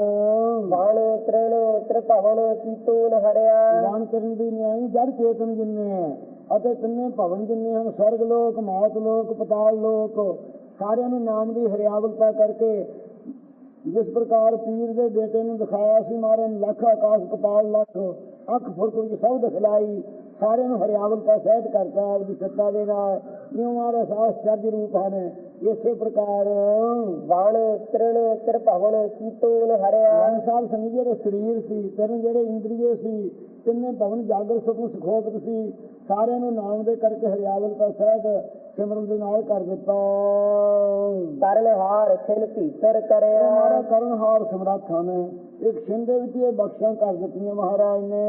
A: ਬਾਣੋ ਤ੍ਰਿਣ ਤ੍ਰਿਭਵਨ ਕੀਤੋਨ ਹਰਿਆ।
B: ਦਾਨ ਕਰਨ ਦੀ ਨਿਆਈ ਜੜ ਚੇਤਨ ਜਿੰਨੇ ਹੈ। ਅਤੇ ਤਿੰਨੇ ਭਵਨ ਜਿੰਨੇ ਹਨ, ਸਵਰਗ ਲੋਕ, ਮਾਤ ਲੋਕ, ਪਤਾਲ ਲੋਕ, ਸਾਰਿਆਂ ਨੂੰ ਨਾਮ ਦੀ ਹਰਿਆਵਲਤਾ ਕਰਕੇ ਜਿਸ ਪ੍ਰਕਾਰ ਪੀਰ ਦੇ ਬੇਟੇ ਨੂੰ ਦਿਖਾਇਆ ਸੀ ਮਾਰੇ ਲੱਖ ਆਕਾਸ਼, ਪਤਾਲ, ਲੱਖ ਅੱਖ ਫੁਰਕ ਵਿੱਚ ਸਭ ਦਿਖਲਾਈ, ਸਾਰਿਆਂ ਨੂੰ ਹਰਿਆਵਲਤਾ ਸਹਿਤ ਕਰਤਾ, ਆਪਦੀ ਸੱਤਾ ਦੇ ਨਾਲ, ਜਿਉਂ ਮਾਰੇ ਸਾਸ ਚੱਜ ਰੂਪ ਹਨ। ਇਸੇ ਪ੍ਰਕਾਰ
A: ਬਾਣ ਤ੍ਰਿਣ ਤ੍ਰਿਭਵਨ ਕੀਤੋਨ ਹਰਿਆ।
B: ਸਾਹਿਬ ਸੰਗੀ ਜਿਹੜੇ ਸਰੀਰ ਸੀ ਤਿੰਨ ਜਿਹੜੇ ਇੰਦਰੀਏ ਸੀ ਤਿੰਨੇ ਭਵਨ ਜਾਗਰ ਸੁਖ ਸੁਖੋਪਤ ਸੀ ਸਾਰਿਆਂ ਨੂੰ ਨਾਮ ਦੇ ਕਰਕੇ ਹਰਿਆਵਲਤਾ ਸਹਿਤ ਸਿਮਰਨ ਦੇ ਨਾਲ ਕਰ ਦਿੱਤਾ।
A: ਕਰਨ ਹਾਰ ਖਿਲ ਭੀਤਰ ਕਰਿਆ।
B: ਮਾਰਾ ਕਰਨਹਾਰ ਸਮਰਾਥਾਂ ਨੇ ਇੱਕ ਛਿੰਦ ਦੇ ਵਿੱਚ ਇਹ ਬਖਸ਼ਾਂ ਕਰ ਦਿੱਤੀਆਂ ਮਹਾਰਾਜ ਨੇ।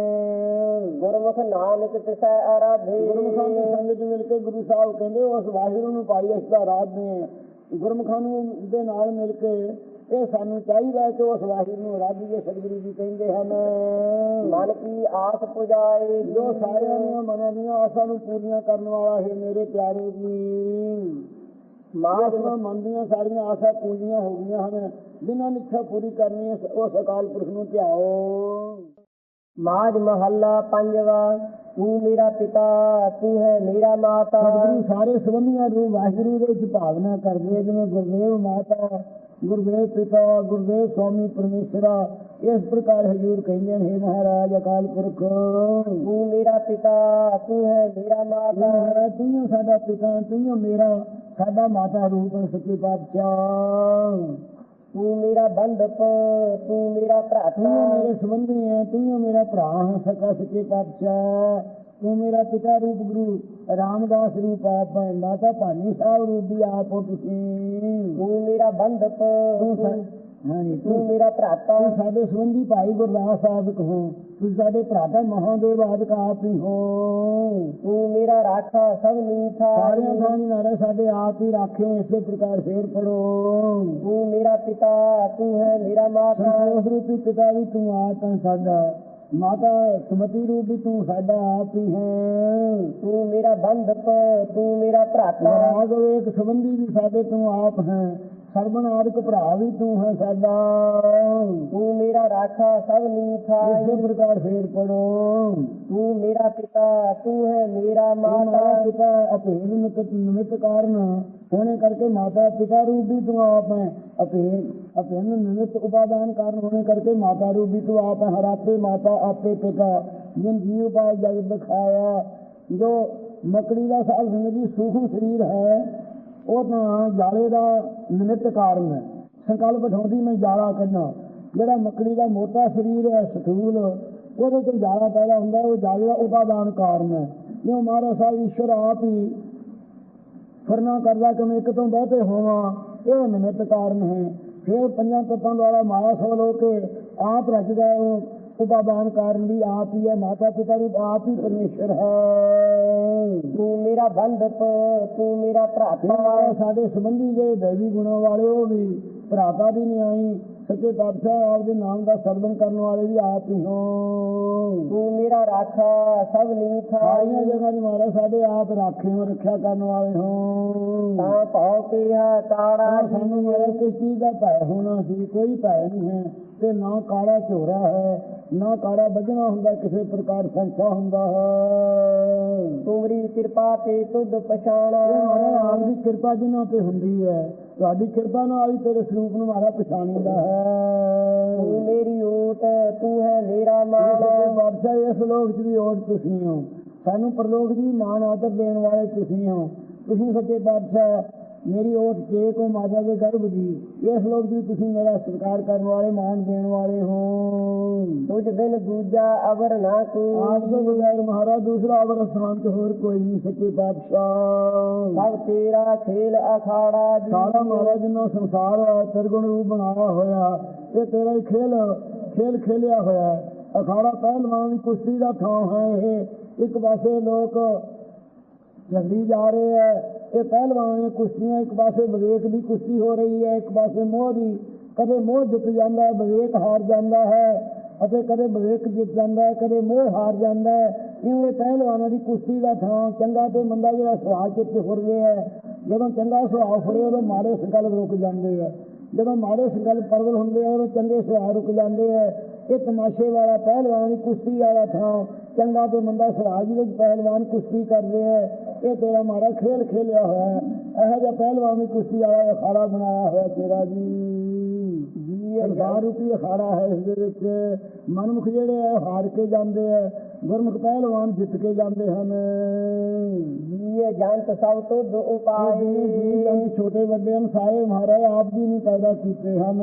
A: ਗੁਰਮੁਖ ਨਾਨਕ ਤਿਸੈ ਆਰਾਧੇ।
B: ਗੁਰਮੁਖਾਂ ਦੇ ਸੰਗ ਮਿਲ ਕੇ ਗੁਰੂ ਸਾਹਿਬ ਕਹਿੰਦੇ ਉਸ ਵਾਹਿਗੁਰੂ ਨੂੰ ਪਾਈ ਇਸ ਦਾ ਆਰਾਧਨੇ ਹੈ ਗੁਰਮੁਖਾਂ ਨੂੰ ਦੇ ਨਾਲ ਮਿਲ ਕੇ ਇਹ ਸਾਨੂੰ ਚਾਹੀਦਾ ਕਿ ਉਸ ਵਾਹਿਗੁਰੂ ਨੂੰ ਆਰਾਧੀਏ ਸਤਿਗੁਰੂ ਜੀ ਕਹਿੰਦੇ ਹਨ।
A: ਮਨ ਕੀ ਆਸ ਪੁਜਾਏ।
B: ਜੋ ਸਾਰਿਆਂ ਦੀਆਂ ਮਨਾਂ ਦੀਆਂ ਆਸਾਂ ਨੂੰ ਪੂਰੀਆਂ ਕਰਨ ਵਾਲਾ ਹੈ ਮੇਰੇ ਪਿਆਰੇ ਜੀ।
A: ਮਾਜ
B: ਮਾਂ ਮਨ ਦੀਆਂ ਸਾਰੀਆਂ ਆਸਾਂ ਪੂਰੀਆਂ ਹੋ ਗਈਆਂ ਹਨ ਜਿਨ੍ਹਾਂ ਨੇ ਇੱਛਾ ਪੂਰੀ ਕਰਨੀ ਉਸ ਅਕਾਲ ਪੁਰਖ ਨੂੰ ਧਿਆਓ।
A: ਮਾਜ ਮਹੱਲਾ ਪੰਜਵਾ। ਤੂੰ ਮੇਰਾ ਪਿਤਾ ਤੂੰ ਹੈ ਮੇਰਾ ਮਾਤਾ।
B: ਸਤਿਗੁਰੂ ਸਾਰੇ ਸੰਬੰਧੀਆਂ ਨੂੰ ਵਾਹਿਗੁਰੂ ਦੇ ਵਿੱਚ ਭਾਵਨਾ ਕਰਦੇ ਜਿਵੇਂ ਗੁਰਦੇਵ ਮਾਤਾ ਗੁਰਦੇਵ ਪਿਤਾ ਗੁਰਦੇਵ ਸਵਾਮੀ ਪਰਮੇਸ਼ਰਾ ਇਸ ਪ੍ਰਕਾਰ ਹਜੂਰ ਕਹਿੰਦੇ ਨੇ "ਹੇ ਮਹਾਰਾਜ ਅਕਾਲ ਪੁਰਖ
A: ਤੂੰ ਮੇਰਾ ਪਿਤਾ ਤੂੰ ਹੈ ਮੇਰਾ ਮਾਤਾ।
B: ਤੂੰ ਸਾਡਾ ਪਿਤਾ ਤੂੰ ਮੇਰਾ ਸਾਡਾ ਮਾਤਾ ਰੂਪ ਸੱਚੇ ਪਾਤਸ਼ਾਹ।
A: ਤੂੰ ਮੇਰਾ ਬੰਧਪ ਤੂੰ ਮੇਰਾ
B: ਤੂੰ
A: ਭਰਾਤਾ
B: ਹੀ ਮੇਰੇ ਸੰਬੰਧੀ ਹੈ ਤੂੰ ਮੇਰਾ ਭਰਾ ਹੈ ਸਕਾ ਸੱਚੇ ਪਾਤਸ਼ਾਹ। ਤੂੰ ਮੇਰਾ ਪਿਤਾ ਰੂਪ ਗੁਰੂ ਰਾਮਦਾਸ ਰੂਪ ਆਪ ਮਾਤਾ ਭਾਨੀ ਸਾਹਿਬ ਰੂਪ ਵੀ ਆਪ ਹੋ ਤੁਸੀਂ।
A: ਤੂੰ ਮੇਰਾ ਬੰਧਪ
B: ਤੂੰ
A: ਤੂੰ ਤੂੰ
B: ਤੂੰ
A: ਮੇਰਾ ਭਰਾਤਾ
B: ਤੂੰ ਸਾਡੇ ਸੰਬੰਧੀ ਭਾਈ ਗੁਰਦਾਸ ਸਾਹਿਬ ਹੋ। ਤੁਸੀਂ ਸਾਡੇ ਭਰਾਤਾ ਮਹਾਦੇਵ ਆਦਿਕ ਆਪ ਹੀ ਹੋ।
A: ਤੂੰ ਮੇਰਾ ਰਾਖਾ ਸਭ ਨੀਠਾ
B: ਸਾਰਿਆਂ ਥਾਂ ਨਾਰੇ ਸਾਡੇ ਆਪ ਹੀ ਰਾਖੇ ਇਸੇ ਪ੍ਰਕਾਰ ਫੇਰ ਪੜੋ
A: ਤੂੰ ਮੇਰਾ ਪਿਤਾ ਤੂੰ ਹੈ ਮੇਰਾ ਮਾਤਾ।
B: ਸੰਤੋਖ ਰੂਪੀ ਪਿਤਾ ਵੀ ਤੂੰ ਆਪ ਹੈ ਸਾਡਾ। ਮਾਤਾ ਸੁਮਤੀ ਰੂਪ ਵੀ ਤੂੰ ਸਾਡਾ ਆਪ ਹੀ ਹੈ।
A: ਤੂੰ ਮੇਰਾ ਬੰਧਪ ਤੂੰ ਮੇਰਾ ਭਰਾਤਾ।
B: ਰਾਗ ਵੇਖ ਸੰਬੰਧੀ ਵੀ ਸਾਡੇ ਤੂੰ ਆਪ ਹੈ। ਸਰਬਨ ਆਦਿਕ ਭਰਾ ਵੀ ਤੂੰ ਹੈ ਸਾਡਾ।
A: ਤੂੰ ਮੇਰਾ ਰਾਖਾ ਸਭ ਨੀਠਾ
B: ਇਸੇ ਪ੍ਰਕਾਰ ਫੇਰ ਪੜੋ
A: ਤੂੰ ਮੇਰਾ ਪਿਤਾ ਤੂੰ ਹੈ ਮੇਰਾ
B: ਮਾਤਾ ਪਿਤਾ ਅਭੇਦ ਨਿਮਿਤ ਨਿਮਿਤ ਕਾਰਨ ਹੋਣੇ ਕਰਕੇ ਮਾਤਾ ਪਿਤਾ ਰੂਪ ਵੀ ਤੂੰ ਆਪ ਹੈ। ਅਭੇਦ ਅਭੇਦ ਨਿਮਿਤ ਉਪਾਦਾਨ ਕਾਰਨ ਹੋਣੇ ਕਰਕੇ ਮਾਤਾ ਰੂਪ ਵੀ ਤੂੰ ਆਪ ਹੈ। ਹਰਾਤੇ ਮਾਤਾ ਆਪੇ ਪਿਤਾ। ਜਿਨ ਜੀਵ ਪਾ ਜਗ ਦਿਖਾਇਆ। ਜੋ ਮਕੜੀ ਦਾ ਸਾਲ ਜ਼ਿੰਦਗੀ ਸੂਖਮ ਸਰੀਰ ਹੈ ਉਹ ਤਾਂ ਜਾਲੇ ਦਾ ਨਿਮਿਤ ਕਾਰਨ ਹੈ। ਸੰਕਲਪ ਉਠਾਉਂਦੀ ਮੈਂ ਜਾਲਾ ਕੱਢਾਂ। ਜਿਹੜਾ ਮੱਕੜੀ ਦਾ ਮੋਟਾ ਸਰੀਰ ਹੈ ਸਥੂਲ ਉਹਦੇ ਤੋਂ ਜਾਲਾ ਪੈਦਾ ਹੁੰਦਾ ਉਹ ਜਾਲੇ ਦਾ ਉਪਾਦਾਨ ਕਾਰਨ ਹੈ। ਜਿਉਂ ਮਹਾਰਾਜ ਸਾਹਿਬ, ਈਸ਼ਵਰ ਆਪ ਹੀ ਫਰਨਾ ਕਰਦਾ ਕਿ ਮੈਂ ਇੱਕ ਤੋਂ ਬਹੁਤੇ ਹੋਵਾਂ, ਇਹ ਨਿਮਿਤ ਕਾਰਨ ਹੈ। ਫਿਰ ਪੰਜਾਂ ਤੱਤਾਂ ਦੁਆਰਾ ਮਾਇਆ ਸਵਲ ਹੋ ਕੇ ਆਪ ਰਚਦਾ ਹੈ। ਉਹ ਉਪਾਦਾਨ ਕਾਰਨ ਵੀ ਆਪ ਹੀ ਹੈ। ਮਾਤਾ ਪਿਤਾ ਰੂਪ ਆਪ ਹੀ ਪਰਮੇਸ਼ਰ ਹੈ।
A: ਤੂੰ ਮੇਰਾ ਬੰਧਪ ਤੂੰ ਮੇਰਾ
B: ਫਿਰ
A: ਭਰਾਤਾ
B: ਸਾਡੇ ਸੰਬੰਧੀ ਜਿਹੜੇ ਦੈਵੀ ਗੁਣਾਂ ਵਾਲੇ ਉਹ ਵੀ ਭਰਾਤਾ ਦੀ ਨਿਆਈ ਸੱਚੇ ਪਾਤਸ਼ਾਹ ਆਪ ਦੇ ਨਾਮ ਦਾ ਸਰਵਣ ਕਰਨ ਵਾਲੇ ਵੀ ਆਪ ਹੀ ਹੋ।
A: ਤੂੰ ਮੇਰਾ ਰਾਖਾ ਸਭ ਨੀਠਾ
B: ਸਾਰੀਆਂ ਜਗ੍ਹਾ ਦੀ ਮਾਰਾ ਸਾਡੇ ਆਪ ਰਾਖੇ ਹੋ ਰੱਖਿਆ ਕਰਨ ਵਾਲੇ ਹੋ।
A: ਤਾਂ ਭਉ ਕੀਹਾ ਕਾੜਾ
B: ਤਾਂ ਸਾਨੂੰ ਮਾਰਾ ਕਿਸ ਚੀਜ਼ ਦਾ ਭੈ ਹੋਣਾ ਸੀ ਕੋਈ ਭੈ ਨਹੀਂ ਹੈ ਤੇ ਨਾ ਕਾਲਾ ਝੋਰਾ ਹੈ ਨਾ ਕਾਲਾ ਵੱਜਣਾ ਹੁੰਦਾ ਕਿਸੇ ਪ੍ਰਕਾਰ ਸੰਸਾ ਹੁੰਦਾ ਹੈ।
A: ਤੁਮਰੀ ਕਿਰਪਾ ਤੇ ਤੁਧ ਪਛਾਣਾ।
B: ਮਾਰਾ ਆਪ ਦੀ ਕਿਰਪਾ ਜਿਨ੍ਹਾਂ ਤੇ ਹੁੰਦੀ ਹੈ ਤੁਹਾਡੀ ਕਿਰਪਾ ਨਾਲ ਹੀ ਤੇਰੇ ਸਰੂਪ ਨੂੰ ਮਾਰਾ ਪਛਾਣੀਦਾ
A: ਤੂੰ
B: ਹੈ
A: ਮੇਰੀ ਓਟ ਤੂੰ ਹੈ ਮੇਰਾ ਮਾਨ
B: ਬਾਦਸ਼ਾਹ ਇਸ ਲੋਕ 'ਚ ਵੀ ਓਟ ਤੁਸੀਂ ਹੋ। ਸਾਨੂੰ ਪਰਲੋਕ ਦੀ ਮਾਣ ਆਦਰ ਦੇਣ ਵਾਲੇ ਤੁਸੀਂ ਹੋ। ਤੁਸੀਂ ਸੱਚੇ ਬਾਦਸ਼ਾਹ ਮੇਰੀ ਓਟ ਕੇ ਕੋ ਮਾਤਾ ਦੇ ਗਰਭ ਦੀ ਇਸ ਲੋਕ 'ਚ ਵੀ ਤੁਸੀਂ ਮੇਰਾ ਸਤਿਕਾਰ ਕਰਨ ਵਾਲੇ ਮਾਣ ਦੇਣ ਵਾਲੇ ਹੋ।
A: ਤੁਝ ਬਿਨ ਦੂਜਾ ਅਵਰ ਨਾ
B: ਆਪ
A: ਕੋ
B: ਤੋਂ ਬਗੈਰ ਮਹਾਰਾਜ ਦੂਸਰਾ ਅਵਰ ਸਥਾਨ ਤੇ ਹੋਰ ਕੋਈ ਨਹੀਂ ਸੱਚੇ ਬਾਦਸ਼ਾਹ
A: ਸਭ ਤੇਰਾ ਖੇਲ ਅਖਾੜਾ ਜੀ।
B: ਸਾਰਾ ਮਹਾਰਾਜ ਜਿੰਨਾ ਸੰਸਾਰ ਤਿਰਗੁਣ ਰੂਪ ਬਣਾਇਆ ਹੋਇਆ ਇਹ ਤੇਰਾ ਹੀ ਖੇਲ ਖੇਲ ਖੇਲਿਆ ਹੋਇਆ ਅਖਾੜਾ ਪਹਿਲਵਾਨ ਦੀ ਕੁਸ਼ਤੀ ਦਾ ਥਾਂ ਹੈ ਇਹ। ਇੱਕ ਪਾਸੇ ਲੋਕ ਚੱਲੀ ਜਾ ਰਹੇ ਹੈ ਇਹ ਪਹਿਲਵਾਨ ਦੀਆਂ ਕੁਸ਼ਤੀਆਂ ਇੱਕ ਪਾਸੇ ਵਿਵੇਕ ਦੀ ਕੁਸ਼ਤੀ ਹੋ ਰਹੀ ਹੈ, ਇੱਕ ਪਾਸੇ ਮੋਹ ਦੀ। ਕਦੇ ਮੋਹ ਜਿੱਤ ਜਾਂਦਾ ਹੈ, ਵਿਵੇਕ ਹਾਰ ਜਾਂਦਾ ਹੈ ਅਤੇ ਕਦੇ ਵਿਵੇਕ ਜਿੱਤ ਜਾਂਦਾ ਹੈ, ਕਦੇ ਮੋਹ ਹਾਰ ਜਾਂਦਾ ਹੈ। ਇਵੇਂ ਪਹਿਲਵਾਨਾਂ ਦੀ ਕੁਸ਼ਤੀ ਦਾ ਥਾਂ ਚੰਗਾ ਤੇ ਮੰਦਾ ਜਿਹੜਾ ਸੁਭਾਅ ਚਿੱਤ ਫੁਰਦੇ ਹੈ ਜਦੋਂ ਚੰਗਾ ਸੁਭਾਅ ਫੁਰੇ ਉਦੋਂ ਮਾੜੇ ਸੰਕਲਪ ਰੁਕ ਜਾਂਦੇ ਹੈ ਜਦੋਂ ਮਾੜੇ ਸੰਕਲਪ ਪ੍ਰਬਲ ਹੁੰਦੇ ਆ, ਉਦੋਂ ਚੰਗੇ ਸੁਭਾਅ ਰੁਕ ਜਾਂਦੇ ਹੈ ਇਹ ਤਮਾਸ਼ੇ ਵਾਲਾ ਪਹਿਲਵਾਨ ਦੀ ਕੁਸ਼ਤੀ ਵਾਲਾ ਥਾਂ, ਚੰਗਾ ਤੇ ਮੰਦਾ ਸੁਭਾਅ ਜਿਹਦੇ ਪਹਿਲਵਾਨ ਕੁਸ਼ਤੀ ਕਰਦੇ ਹੈ ਇਹ ਤੇਰਾ ਮਾਰਾ ਖੇਲ ਖੇਲਿਆ ਹੋਇਆ ਹੈ। ਇਹੋ ਜਿਹਾ ਪਹਿਲਵਾਨ ਦੀ ਕੁਸ਼ਤੀ ਵਾਲਾ ਅਖਾੜਾ ਬਣਾਇਆ ਹੋਇਆ ਤੇਰਾ ਜੀ। ਜੀ ਅਖਾੜ ਰੂਪੀ ਅਖਾੜਾ ਹੈ ਇਸ ਦੇ ਵਿੱਚ। ਮਨਮੁਖ ਜਿਹੜੇ ਉਹ ਹਾਰ ਕੇ ਜਾਂਦੇ ਹੈ ਗੁਰਮੁਖ ਪਹਿਲਵਾਨ ਜਿੱਤ ਕੇ ਜਾਂਦੇ ਹਨ।
A: ਜੀਏ ਜੰਤ ਸਭ ਤੁਧ
B: ਇਹ
A: ਉਪਾਏ
B: ਜੀਵ ਜੰਤ ਛੋਟੇ ਵੱਡੇ ਹਨ ਸਾਰੇ ਮਹਾਰਾਜ ਆਪ ਜੀ ਨੇ ਪੈਦਾ ਕੀਤੇ ਹਨ।